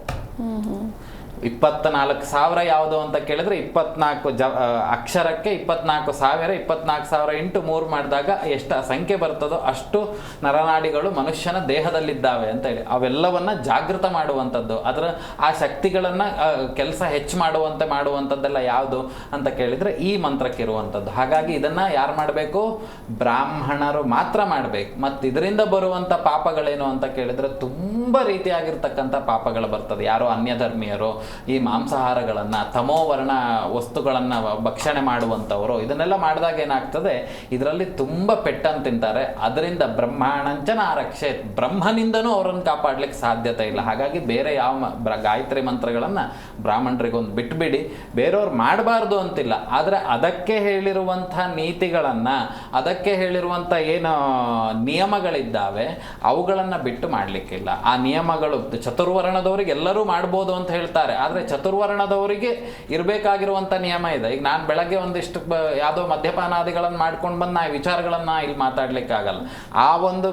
ಇಪ್ಪತ್ನಾಲ್ಕು ಸಾವಿರ ಯಾವುದು ಅಂತ ಕೇಳಿದ್ರೆ ಇಪ್ಪತ್ನಾಲ್ಕು ಜ ಅಕ್ಷರಕ್ಕೆ ಇಪ್ಪತ್ನಾಲ್ಕು ಸಾವಿರ ಇಪ್ಪತ್ನಾಲ್ಕು ಸಾವಿರ ಇಂಟು ಮೂರು ಮಾಡಿದಾಗ ಎಷ್ಟು ಸಂಖ್ಯೆ ಬರ್ತದೋ ಅಷ್ಟು ನರನಾಡಿಗಳು ಮನುಷ್ಯನ ದೇಹದಲ್ಲಿದ್ದಾವೆ ಅಂತ ಹೇಳಿ. ಅವೆಲ್ಲವನ್ನ ಜಾಗೃತ ಮಾಡುವಂಥದ್ದು. ಅದರ, ಆ ಶಕ್ತಿಗಳನ್ನು ಕೆಲಸ ಹೆಚ್ಚು ಮಾಡುವಂತೆ ಮಾಡುವಂಥದ್ದೆಲ್ಲ ಯಾವುದು ಅಂತ ಕೇಳಿದ್ರೆ ಈ ಮಂತ್ರಕ್ಕೆ ಇರುವಂಥದ್ದು. ಹಾಗಾಗಿ ಇದನ್ನ ಯಾರು ಮಾಡಬೇಕು? ಬ್ರಾಹ್ಮಣರು ಮಾತ್ರ ಮಾಡಬೇಕು. ಮತ್ತು ಇದರಿಂದ ಬರುವಂಥ ಪಾಪಗಳೇನು ಅಂತ ಕೇಳಿದ್ರೆ ತುಂಬ ರೀತಿಯಾಗಿರ್ತಕ್ಕಂಥ ಪಾಪಗಳು ಬರ್ತದೆ. ಯಾರೋ ಅನ್ಯ ಧರ್ಮೀಯರು ಈ ಮಾಂಸಾಹಾರಗಳನ್ನು ತಮೋವರ್ಣ ವಸ್ತುಗಳನ್ನು ಭಕ್ಷಣೆ ಮಾಡುವಂಥವರು, ಇದನ್ನೆಲ್ಲ ಮಾಡಿದಾಗ ಏನಾಗ್ತದೆ? ಇದರಲ್ಲಿ ತುಂಬ ಪೆಟ್ಟನ್ನು ತಿಂತಾರೆ. ಅದರಿಂದ ಬ್ರಹ್ಮಾಣಂಚನ ಆರಕ್ಷೆ, ಬ್ರಹ್ಮನಿಂದನೂ ಅವರನ್ನು ಕಾಪಾಡಲಿಕ್ಕೆ ಸಾಧ್ಯತೆ ಇಲ್ಲ. ಹಾಗಾಗಿ ಬೇರೆ ಯಾವ ಗಾಯತ್ರಿ ಮಂತ್ರಗಳನ್ನು ಬ್ರಾಹ್ಮಣರಿಗೊಂದು ಬಿಟ್ಟುಬಿಡಿ ಬೇರೆಯವ್ರು ಮಾಡಬಾರ್ದು ಅಂತಿಲ್ಲ. ಆದರೆ ಅದಕ್ಕೆ ಹೇಳಿರುವಂಥ ನೀತಿಗಳನ್ನು, ಅದಕ್ಕೆ ಹೇಳಿರುವಂಥ ಏನು ನಿಯಮಗಳಿದ್ದಾವೆ, ಅವುಗಳನ್ನು ಬಿಟ್ಟು ಮಾಡಲಿಕ್ಕಿಲ್ಲ. ಆ ನಿಯಮಗಳು, ಚತುರ್ವರ್ಣದವರಿಗೆ ಎಲ್ಲರೂ ಮಾಡ್ಬೋದು ಅಂತ ಹೇಳ್ತಾರೆ. ಆದರೆ ಚತುರ್ವರ್ಣದವರಿಗೆ ಇರಬೇಕಾಗಿರುವಂಥ ನಿಯಮ ಇದೆ. ಈಗ ನಾನು ಬೆಳಗ್ಗೆ ಒಂದಿಷ್ಟು ಯಾವುದೋ ಮದ್ಯಪಾನಾದಿಗಳನ್ನು ಮಾಡ್ಕೊಂಡು ಬಂದು ನಾ ವಿಚಾರಗಳನ್ನು ಇಲ್ಲಿ ಮಾತಾಡಲಿಕ್ಕಾಗಲ್ಲ. ಆ ಒಂದು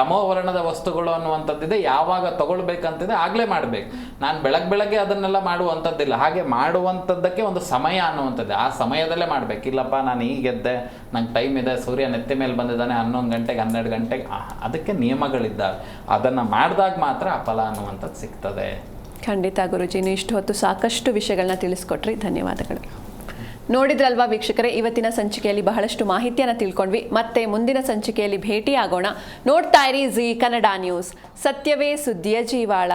ತಮೋವರ್ಣದ ವಸ್ತುಗಳು ಅನ್ನುವಂಥದ್ದಿದೆ. ಯಾವಾಗ ತಗೊಳ್ಬೇಕಂತಿದೆ ಆಗಲೇ ಮಾಡಬೇಕು. ನಾನು ಬೆಳಗ್ಗೆ ಬೆಳಗ್ಗೆ ಅದನ್ನೆಲ್ಲ ಮಾಡುವಂಥದ್ದಿಲ್ಲ. ಹಾಗೆ ಮಾಡುವಂಥದ್ದಕ್ಕೆ ಒಂದು ಸಮಯ ಅನ್ನುವಂಥದ್ದು. ಆ ಸಮಯದಲ್ಲೇ ಮಾಡಬೇಕು. ಇಲ್ಲಪ್ಪ, ನಾನು ಈಗ ಗೆದ್ದೆ ನಂಗೆ ಟೈಮ್ ಇದೆ, ಸೂರ್ಯ ನೆತ್ತಿ ಮೇಲೆ ಬಂದಿದ್ದಾನೆ ಹನ್ನೊಂದು ಗಂಟೆಗೆ ಹನ್ನೆರಡು ಗಂಟೆಗೆ ಅದಕ್ಕೆ ನಿಯಮಗಳಿದ್ದಾವೆ. ಅದನ್ನು ಮಾಡಿದಾಗ ಮಾತ್ರ ಫಲ ಅನ್ನುವಂಥದ್ದು ಸಿಗ್ತದೆ. ಖಂಡಿತ ಗುರುಜಿ, ನೀವು ಇಷ್ಟು ಹೊತ್ತು ಸಾಕಷ್ಟು ವಿಷಯಗಳನ್ನ ತಿಳಿಸ್ಕೊಟ್ರಿ. ಧನ್ಯವಾದಗಳು. ನೋಡಿದ್ರಲ್ವಾ ವೀಕ್ಷಕರೇ, ಇವತ್ತಿನ ಸಂಚಿಕೆಯಲ್ಲಿ ಬಹಳಷ್ಟು ಮಾಹಿತಿಯನ್ನು ತಿಳ್ಕೊಂಡ್ವಿ. ಮತ್ತೆ ಮುಂದಿನ ಸಂಚಿಕೆಯಲ್ಲಿ ಭೇಟಿ ಆಗೋಣ ನೋಡ್ತಾ ಇರಿ ಜಿ ಕನ್ನಡ ನ್ಯೂಸ್. ಸತ್ಯವೇ ಸುದ್ದಿಯ ಜೀವಾಳ.